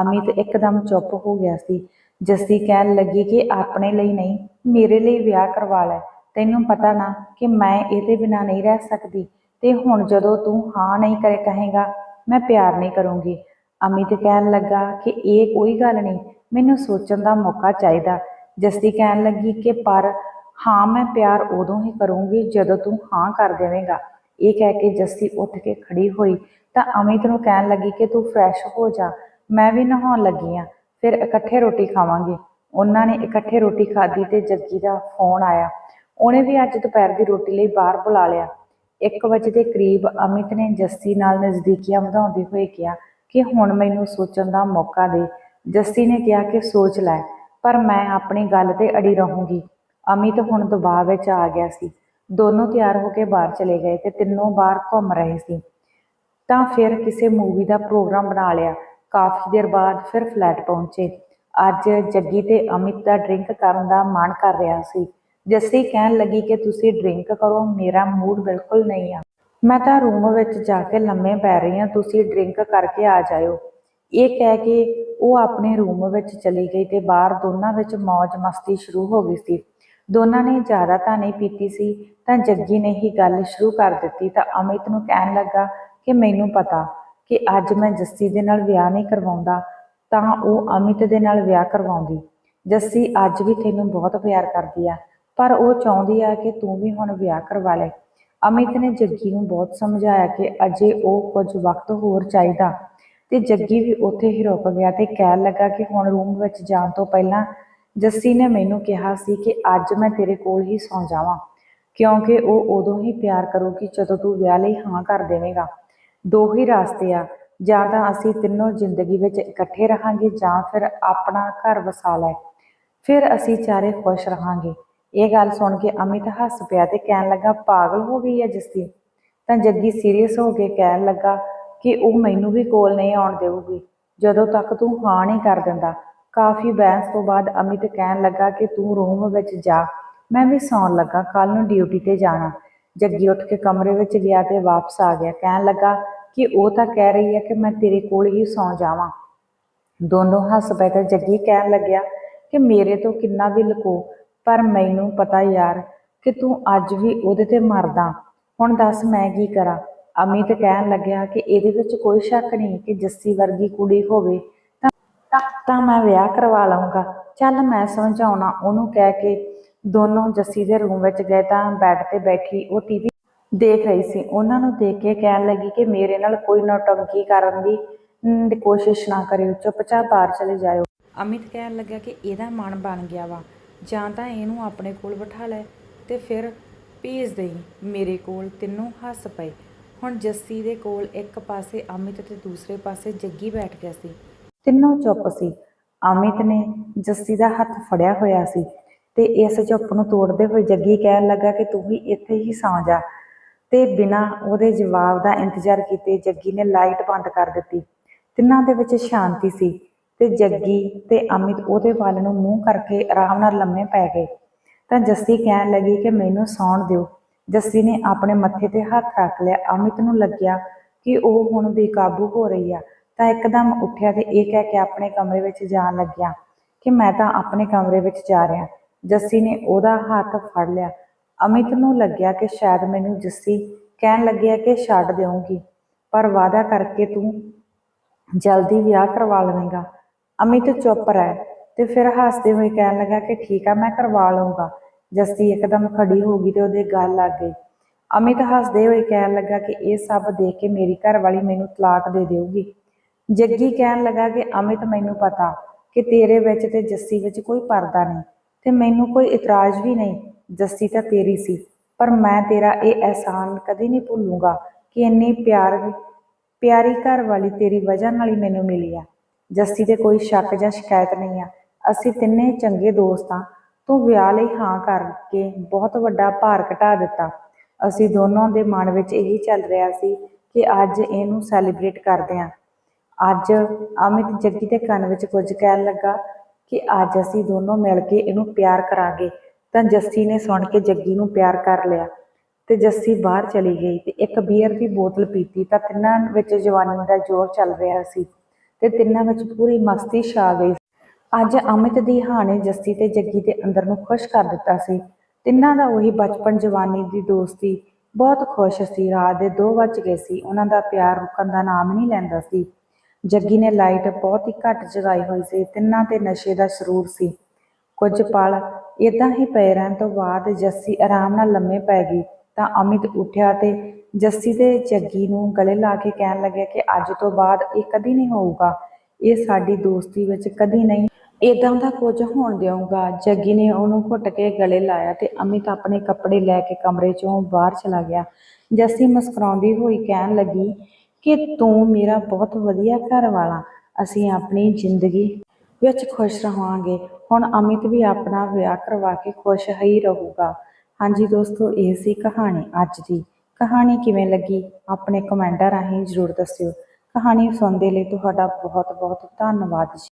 S1: ਅਮਿਤ ਇੱਕਦਮ ਚੁੱਪ ਹੋ ਗਿਆ ਸੀ। ਜੱਸੀ ਕਹਿਣ ਲੱਗੀ ਕਿ ਆਪਣੇ ਲਈ ਨਹੀਂ, ਮੇਰੇ ਲਈ ਵਿਆਹ ਕਰਵਾ ਲੈ। ਤੈਨੂੰ ਪਤਾ ਨਾ ਕਿ ਮੈਂ ਇਹਦੇ ਬਿਨਾਂ ਨਹੀਂ ਰਹਿ ਸਕਦੀ ਤੇ ਹੁਣ ਜਦੋਂ ਤੂੰ ਹਾਂ ਨਹੀਂ ਕਰੇ ਕਹੇਗਾ, ਮੈਂ ਪਿਆਰ ਨਹੀਂ ਕਰੂੰਗੀ। ਅਮਿਤ ਕਹਿਣ ਲੱਗਾ ਕਿ ਇਹ ਕੋਈ ਗੱਲ ਨਹੀਂ, ਮੈਨੂੰ ਸੋਚਣ ਦਾ ਮੌਕਾ ਚਾਹੀਦਾ। ਜੱਸੀ ਕਹਿਣ ਲੱਗੀ ਕਿ ਪਰ ਹਾਂ, ਮੈਂ ਪਿਆਰ ਉਦੋਂ ਹੀ ਕਰੂੰਗੀ ਜਦੋਂ ਤੂੰ ਹਾਂ ਕਰ ਦੇਵੇਂਗਾ। ਇਹ ਕਹਿ ਕੇ ਜੱਸੀ ਉੱਠ ਕੇ ਖੜੀ ਹੋਈ ਤਾਂ ਅਮਿਤ ਨੂੰ ਕਹਿਣ ਲੱਗੀ ਕਿ ਤੂੰ ਫਰੈਸ਼ ਹੋ ਜਾ, ਮੈਂ ਵੀ ਨਹਾਉਣ ਲੱਗੀ ਆ, ਫਿਰ ਇਕੱਠੇ ਰੋਟੀ ਖਾਵਾਂਗੇ। ਉਹਨਾਂ ਨੇ ਇਕੱਠੇ ਰੋਟੀ ਖਾਧੀ ਤੇ ਜੱਗੀ ਦਾ ਫੋਨ ਆਇਆ। ਉਹਨੇ ਵੀ ਅੱਜ ਦੁਪਹਿਰ ਦੀ ਰੋਟੀ ਲਈ ਬਾਹਰ ਬੁਲਾ ਲਿਆ। 1 ਵਜੇ ਦੇ ਕਰੀਬ ਅਮਿਤ ਨੇ ਜੱਸੀ ਨਾਲ ਨਜ਼ਦੀਕੀਆਂ ਵਧਾਉਂਦੇ ਹੋਏ ਕਿਹਾ ਕਿ ਹੁਣ ਮੈਨੂੰ ਸੋਚਣ ਦਾ ਮੌਕਾ ਦੇ। ਜੱਸੀ ਨੇ ਕਿਹਾ ਕਿ ਸੋਚ ਲੈ, ਪਰ ਮੈਂ ਆਪਣੀ ਗੱਲ ਤੇ ਅੜੀ ਰਹੂੰਗੀ। ਅਮਿਤ ਹੁਣ ਦਬਾਅ ਵਿੱਚ ਆ ਗਿਆ ਸੀ। ਦੋਨੋਂ ਤਿਆਰ ਹੋ ਕੇ ਬਾਹਰ ਚਲੇ ਗਏ ਤੇ ਤਿੰਨੋਂ ਬਾਹਰ ਘੁੰਮ ਰਹੇ ਸੀ। ਤਾਂ ਫਿਰ ਕਿਸੇ ਮੂਵੀ ਦਾ ਪ੍ਰੋਗਰਾਮ ਬਣਾ ਲਿਆ। ਕਾਫੀ ਦੇਰ ਬਾਅਦ ਫਿਰ ਫਲੈਟ ਪਹੁੰਚੇ। ਅੱਜ ਜੱਗੀ ਤੇ ਅਮਿਤ ਦਾ ਡਰਿੰਕ ਕਰਨ ਦਾ ਮਨ ਕਰ ਰਿਹਾ ਸੀ। ਜੱਸੀ ਕਹਿਣ ਲੱਗੀ ਕਿ ਤੁਸੀਂ ਡਰਿੰਕ ਕਰੋ, ਮੇਰਾ ਮੂਡ ਬਿਲਕੁਲ ਨਹੀਂ ਆ। ਮੈਂ ਤਾਂ ਰੂਮ ਵਿੱਚ ਜਾ ਕੇ ਲੰਮੇ ਪੈ ਰਹੀ ਹਾਂ, ਤੁਸੀਂ ਡਰਿੰਕ ਕਰਕੇ ਆ ਜਾਇਓ। ਇਹ ਕਹਿ ਕੇ ਉਹ ਆਪਣੇ ਰੂਮ ਵਿੱਚ ਚਲੀ ਗਈ ਤੇ ਬਾਹਰ ਦੋਨਾਂ ਵਿੱਚ ਮौज ਮਸਤੀ ਸ਼ੁਰੂ ਹੋ ਗਈ ਸੀ। ਦੋਨਾਂ ਨੇ ਜ਼ਿਆਦਾ ਤਾਂ ਨਹੀਂ ਪੀਤੀ ਸੀ, ਤਾਂ ਜੱਗੀ ਨੇ ਹੀ ਗੱਲ ਸ਼ੁਰੂ ਕਰ ਦਿੱਤੀ ਤਾਂ ਅਮਿਤ ਨੂੰ ਕਹਿਣ ਲੱਗਾ ਕਿ ਮੈਨੂੰ ਪਤਾ ਕਿ ਅੱਜ ਮੈਂ ਜੱਸੀ ਦੇ ਨਾਲ ਵਿਆਹ ਨਹੀਂ ਕਰਵਾਉਂਦਾ, ਤਾਂ ਉਹ ਅਮਿਤ ਦੇ ਨਾਲ ਵਿਆਹ ਕਰਵਾਉਂਦੀ। ਜੱਸੀ ਅੱਜ ਵੀ ਤੈਨੂੰ ਬਹੁਤ ਪਿਆਰ ਕਰਦੀ ਆ, ਪਰ ਉਹ ਚਾਹੁੰਦੀ ਆ ਕਿ ਤੂੰ ਵੀ ਹੁਣ ਵਿਆਹ ਕਰਵਾ ਲੈ। ਅਮਿਤ ਨੇ ਜੱਗੀ ਨੂੰ ਬਹੁਤ ਸਮਝਾਇਆ ਕਿ ਅਜੇ ਉਹ ਕੁਝ ਵਕਤ ਹੋਰ ਚਾਹੀਦਾ। ਤੇ ਜੱਗੀ ਵੀ ਉੱਥੇ ਹੀ ਰੁਕ ਗਿਆ ਤੇ ਕਹਿਣ ਲੱਗਾ ਕਿ ਹੁਣ ਰੂਮ ਵਿੱਚ ਜਾਣ ਤੋਂ ਪਹਿਲਾਂ ਜੱਸੀ ਨੇ ਮੈਨੂੰ ਕਿਹਾ ਸੀ ਕਿ ਅੱਜ ਮੈਂ ਤੇਰੇ ਕੋਲ ਹੀ ਸੌਂ ਜਾਵਾਂ, ਕਿਉਂਕਿ ਉਹ ਉਦੋਂ ਹੀ ਪਿਆਰ ਕਰੂਗੀ ਜਦੋਂ ਤੂੰ ਵਿਆਹ ਲਈ ਹਾਂ ਕਰ ਦੇਵੇਂਗਾ। ਦੋ ਹੀ ਰਸਤੇ ਆ, ਜਾਂ ਤਾਂ ਅਸੀਂ ਤਿੰਨੋਂ ਜ਼ਿੰਦਗੀ ਵਿੱਚ ਇਕੱਠੇ ਰਹਾਂਗੇ ਜਾਂ ਫਿਰ ਆਪਣਾ ਘਰ ਵਸਾ ਲੈ। ਫਿਰ ਅਸੀਂ ਚਾਰੇ ਖੁਸ਼ ਰਹਾਂਗੇ। ਇਹ ਗੱਲ ਸੁਣ ਕੇ ਅਮਿਤ ਹੱਸ ਪਿਆ ਤੇ ਕਹਿਣ ਲੱਗਾ, ਪਾਗਲ ਹੋ ਗਈ ਹੈ ਜੱਸੀ। ਤਾਂ ਜੱਗੀ ਸੀਰੀਅਸ ਹੋ ਕੇ ਕਹਿਣ ਲੱਗਾ ਕਿ ਉਹ ਮੈਨੂੰ ਵੀ ਕੋਲ ਨਹੀਂ ਆਉਣ ਦੇਊਗੀ। ਜਦੋਂ ਤੱਕ ਤੂੰ ਹਾਂ ਨਹੀਂ ਕਰ ਦਿੰਦਾ, ਕਾਫੀ ਬਹਿਸ ਤੋਂ ਬਾਅਦ ਅਮਿਤ ਕਹਿਣ ਲੱਗਾ ਕਿ ਤੂੰ ਰੂਮ ਵਿੱਚ ਜਾ। ਮੈਂ ਵੀ ਸੌਣ ਲੱਗਾ ਕੱਲ ਨੂੰ ਡਿਊਟੀ ਤੇ ਜਾਣਾ। ਜੱਗੀ ਉੱਠ ਕੇ ਕਮਰੇ ਵਿੱਚ ਗਿਆ ਤੇ ਵਾਪਸ ਆ ਗਿਆ। ਕਹਿਣ ਲੱਗਾ ਕਿ ਉਹ ਤਾਂ ਕਹਿ ਰਹੀ ਹੈ ਕਿ ਮੈਂ ਤੇਰੇ ਕੋਲ ਹੀ ਸੌਂ ਜਾਵਾਂ। ਦੋਨੋਂ ਹੱਸ ਪਏ ਤੇ ਜੱਗੀ ਕਹਿਣ ਲੱਗਿਆ ਕਿ ਮੇਰੇ ਤੋਂ ਕਿੰਨਾ ਵੀ ਲੁਕੋ। ਪਰ ਮੈਨੂੰ ਪਤਾ ਯਾਰ ਕਿ ਤੂੰ ਅੱਜ ਵੀ ਉਹਦੇ ਤੇ ਮਰਦਾ। ਹੁਣ ਦੱਸ ਮੈਂ ਕੀ ਕਰਾਂ? ਅਮਿਤ ਕਹਿਣ ਲੱਗਿਆ ਕਿ ਇਹਦੇ ਵਿੱਚ ਕੋਈ ਸ਼ੱਕ ਨਹੀਂ ਕਿ ਜੱਸੀ ਵਰਗੀ ਕੁੜੀ ਹੋਵੇ। ਤਾਂ ਤਾਂ ਮੈਂ ਵਿਆਹ ਕਰਵਾ ਲਵਾਂਗਾ ਚੱਲ ਮੈਂ ਸਮਝਾਉਣਾ ਉਹਨੂੰ ਕਹਿ ਕੇ ਦੋਨੋਂ ਜੱਸੀ ਦੇ ਰੂਮ ਵਿੱਚ ਗਏ ਤਾਂ ਬੈੱਡ ਤੇ ਬੈਠੀ ਉਹ ਟੀਵੀ ਦੇਖ ਰਹੀ ਸੀ। ਉਹਨਾਂ ਨੂੰ ਦੇਖ ਕੇ ਕਹਿਣ ਲੱਗੀ ਕਿ ਮੇਰੇ ਨਾਲ ਕੋਈ ਨੌਟੰਕੀ ਕਰਨ ਦੀ ਕੋਸ਼ਿਸ਼ ਨਾ ਕਰਿਓ। ਚੁੱਪਚਾਪ ਬਾਹਰ ਚਲੇ ਜਾਇਓ। ਅਮਿਤ ਕਹਿਣ ਲੱਗਾ ਕਿ ਇਹਦਾ ਮਨ ਬਣ ਗਿਆ ਵਾ। ਜਾਂ ਤਾਂ ਇਹਨੂੰ ਆਪਣੇ ਕੋਲ ਬਿਠਾ ਲੈ ਤੇ ਫਿਰ ਭੇਜ ਦੇਈ, ਮੇਰੇ ਕੋਲ ਤਿੰਨੋਂ ਹੱਸ ਪਏ। ਹੁਣ ਜੱਸੀ ਦੇ ਕੋਲ ਇੱਕ ਪਾਸੇ ਅਮਿਤ ਤੇ ਦੂਸਰੇ ਪਾਸੇ ਜੱਗੀ ਬੈਠ ਗਿਆ ਸੀ। ਤਿੰਨੋਂ ਚੁੱਪ ਸੀ। ਅਮਿਤ ਨੇ ਜੱਸੀ ਦਾ ਹੱਥ ਫੜਿਆ ਹੋਇਆ ਸੀ ਤੇ ਇਸ ਚੁੱਪ ਨੂੰ ਤੋੜਦੇ ਹੋਏ ਜੱਗੀ ਕਹਿਣ ਲੱਗਾ ਕਿ ਤੂੰ ਵੀ ਇੱਥੇ ਹੀ ਸੌਂ ਜਾ। ਤੇ ਬਿਨਾਂ ਉਹਦੇ ਜਵਾਬ ਦਾ ਇੰਤਜ਼ਾਰ ਕੀਤੇ ਜੱਗੀ ਨੇ ਲਾਈਟ ਬੰਦ ਕਰ ਦਿੱਤੀ। ਤਿੰਨਾਂ ਦੇ ਵਿੱਚ ਸ਼ਾਂਤੀ ਸੀ। ਤੇ ਜੱਗੀ ਤੇ ਅਮਿਤ ਉਹਦੇ ਵੱਲ ਨੂੰ ਮੂੰਹ ਕਰਕੇ ਆਰਾਮ ਨਾਲ ਲੰਮੇ ਪੈ ਗਏ। ਤਾਂ ਜੱਸੀ ਕਹਿਣ ਲੱਗੀ ਕਿ ਮੈਨੂੰ ਸੌਣ ਦਿਓ। ਜੱਸੀ ਨੇ ਆਪਣੇ ਮੱਥੇ ਤੇ ਹੱਥ ਰੱਖ ਲਿਆ। ਅਮਿਤ ਨੂੰ ਲੱਗਿਆ ਕਿ ਉਹ ਹੁਣ ਬੇਕਾਬੂ ਹੋ ਰਹੀ ਆ। ਤਾਂ ਇੱਕਦਮ ਉੱਠਿਆ ਤੇ ਇਹ ਕਹਿ ਕੇ ਆਪਣੇ ਕਮਰੇ ਵਿੱਚ ਜਾਣ ਲੱਗਿਆ ਕਿ ਮੈਂ ਤਾਂ ਆਪਣੇ ਕਮਰੇ ਵਿੱਚ ਜਾ ਰਿਹਾ। ਜੱਸੀ ਨੇ ਉਹਦਾ ਹੱਥ ਫੜ ਲਿਆ। ਅਮਿਤ ਨੂੰ ਲੱਗਿਆ ਕਿ ਸ਼ਾਇਦ ਮੈਨੂੰ ਜੱਸੀ ਕਹਿਣ ਲੱਗਿਆ ਕਿ ਛੱਡ ਦੇਵਾਂਗੀ ਪਰ ਵਾਅਦਾ ਕਰਕੇ ਤੂੰ ਜਲਦੀ ਵਿਆਹ ਕਰਵਾ ਲਵੇਂਗਾ। ਅਮਿਤ ਚੁੱਪ ਰਹਿ ਤੇ ਫਿਰ ਹੱਸਦੇ ਹੋਏ ਕਹਿਣ ਲੱਗਾ ਕਿ ਠੀਕ ਆ, ਮੈਂ ਕਰਵਾ ਲਵਾਂਗਾ ਜੱਸੀ ਇੱਕਦਮ ਖੜੀ ਹੋ ਗਈ ਤੇ ਉਹਦੇ ਗੱਲ ਲੱਗ ਗਈ। ਅਮਿਤ ਹੱਸਦੇ ਹੋਏ ਕਹਿਣ ਲੱਗਾ ਕਿ ਇਹ ਸਭ ਦੇਖ ਕੇ ਮੇਰੀ ਘਰ ਵਾਲੀ ਮੈਨੂੰ ਤਲਾਕ ਦੇ ਦੇਊਗੀ। ਜੱਗੀ ਕਹਿਣ ਲੱਗਾ ਕਿ ਅਮਿਤ ਮੈਨੂੰ ਪਤਾ ਕਿ ਤੇਰੇ ਵਿੱਚ ਤੇ ਜੱਸੀ ਵਿੱਚ ਕੋਈ ਪਰਦਾ ਨਹੀਂ ਤੇ ਮੈਨੂੰ ਕੋਈ ਇਤਰਾਜ਼ ਵੀ ਨਹੀਂ, ਜੱਸੀ ਤਾਂ ਤੇਰੀ ਸੀ। ਪਰ ਮੈਂ ਤੇਰਾ ਇਹ ਅਹਿਸਾਨ ਕਦੇ ਨਹੀਂ ਭੁੱਲੂਗਾ ਕਿ ਇੰਨੀ ਪਿਆਰ ਪਿਆਰੀ ਘਰ ਵਾਲੀ ਤੇਰੀ ਵਜ੍ਹਾ ਨਾਲ ਹੀ ਮੈਨੂੰ ਮਿਲੀ ਆ। ਜੱਸੀ ਦੇ ਕੋਈ ਸ਼ੱਕ ਜਾਂ ਸ਼ਿਕਾਇਤ ਨਹੀਂ ਆ। ਅਸੀਂ ਤਿੰਨੇ ਚੰਗੇ ਦੋਸਤ ਆ। ਤੂੰ ਵਿਆਹ ਲਈ ਹਾਂ ਕਰਕੇ ਬਹੁਤ ਵੱਡਾ ਭਾਰ ਘਟਾ ਦਿੱਤਾ। ਅਸੀਂ ਦੋਨੋਂ ਦੇ ਮਨ ਵਿੱਚ ਇਹੀ ਚੱਲ ਰਿਹਾ ਸੀ ਕਿ ਅੱਜ ਇਹਨੂੰ ਸੈਲੀਬ੍ਰੇਟ ਕਰਦੇ ਆ। ਅੱਜ ਅਮਿਤ ਜੱਗੀ ਦੇ ਕੰਨ ਵਿੱਚ ਕੁਝ ਕਹਿਣ ਲੱਗਾ ਕਿ ਅੱਜ ਅਸੀਂ ਦੋਨੋਂ ਮਿਲ ਕੇ ਇਹਨੂੰ ਪਿਆਰ ਕਰਾਂਗੇ। ਤਾਂ ਜੱਸੀ ਨੇ ਸੁਣ ਕੇ ਜੱਗੀ ਨੂੰ ਪਿਆਰ ਕਰ ਲਿਆ। ਤੇ ਜੱਸੀ ਬਾਹਰ ਚਲੀ ਗਈ ਤੇ ਇੱਕ ਬੀਅਰ ਦੀ ਬੋਤਲ ਪੀਤੀ ਤਾਂ ਤਿੰਨਾਂ ਵਿੱਚ ਜਵਾਨੀ ਦਾ ਜ਼ੋਰ ਚੱਲ ਰਿਹਾ ਸੀ। ਤੇ ਤਿੰਨਾਂ ਵਿੱਚ ਪੂਰੀ ਮਸਤੀ ਛਾ ਗਈ। ਅੱਜ ਅਮਿਤ ਦੀ ਹਾਣੇ ਜੱਸੀ ਤੇ ਜੱਗੀ ਦੇ ਅੰਦਰ ਨੂੰ ਖੁਸ਼ ਕਰ ਦਿੱਤਾ ਸੀ। ਤਿੰਨਾਂ ਦਾ ਉਹੀ ਬਚਪਨ ਜਵਾਨੀ ਦੀ ਦੋਸਤੀ ਬਹੁਤ ਖੁਸ਼ ਸੀ। ਰਾਤ ਦੇ 2 ਵੱਜ ਗਏ ਸੀ। ਉਹਨਾਂ ਦਾ ਪਿਆਰ ਰੁਕਣ ਦਾ ਨਾਮ ਨਹੀਂ ਲੈਂਦਾ ਸੀ। ਜੱਗੀ ਨੇ ਲਾਈਟ ਬਹੁਤ ਹੀ ਘੱਟ ਜਗਾਈ ਹੋਈ ਸੀ। ਤਿੰਨਾਂ ਤੇ ਨਸ਼ੇ ਦਾ ਸਰੂਰ ਸੀ। ਕੁਝ ਪਲ ਇਦਾਂ ਹੀ ਪਏ ਰਹਿਣ ਤੋਂ ਬਾਅਦ ਜੱਸੀ ਆਰਾਮ ਨਾਲ ਲੰਮੇ ਪੈ ਗਈ ਤਾਂ ਅਮਿਤ ਉੱਠਿਆ ਤੇ ਜੱਸੀ ਤੇ ਜੱਗੀ ਨੂੰ ਗਲੇ ਲਾ ਕੇ ਕਹਿਣ ਲੱਗਿਆ ਕਿ ਅੱਜ ਤੋਂ ਬਾਅਦ ਇਹ ਕਦੀ ਨਹੀਂ ਹੋਊਗਾ। ਇਹ ਸਾਡੀ ਦੋਸਤੀ ਵਿੱਚ ਕਦੀ ਨਹੀਂ। ਇਦਾਂ ਦਾ ਕੁਝ ਹੋਣ ਦੇਊਗਾ ਜੱਗੀ ਨੇ ਉਹਨੂੰ ਘੁੱਟ ਕੇ ਗਲੇ ਲਾਇਆ ਤੇ ਅਮਿਤ ਆਪਣੇ ਕੱਪੜੇ ਲੈ ਕੇ ਕਮਰੇ ਚੋਂ ਬਾਹਰ ਚਲਾ ਗਿਆ। ਜੱਸੀ ਮੁਸਕਰਾਉਂਦੀ ਹੋਈ ਕਹਿਣ ਲੱਗੀ ਕਿ ਤੂੰ ਮੇਰਾ ਬਹੁਤ ਵਧੀਆ ਘਰ ਵਾਲਾ ਅਸੀਂ ਆਪਣੀ ਜ਼ਿੰਦਗੀ ਵਿੱਚ ਖੁਸ਼ ਰਹਾਂਗੇ। ਹੁਣ ਅਮਿਤ ਵੀ ਆਪਣਾ ਵਿਆਹ ਕਰਵਾ ਕੇ ਖੁਸ਼ ਹੀ ਰਹੂਗਾ। ਹਾਂਜੀ ਦੋਸਤੋ, ਇਹ ਸੀ ਕਹਾਣੀ ਅੱਜ ਦੀ। ਕਹਾਣੀ ਕਿਵੇਂ ਲੱਗੀ, ਆਪਣੇ ਕਮੈਂਟਾਂ ਰਾਹੀਂ ਜ਼ਰੂਰ ਦੱਸਿਓ। ਕਹਾਣੀ ਸੁਣਦੇ ਲਈ ਤੁਹਾਡਾ ਬਹੁਤ ਬਹੁਤ ਧੰਨਵਾਦ ਜੀ।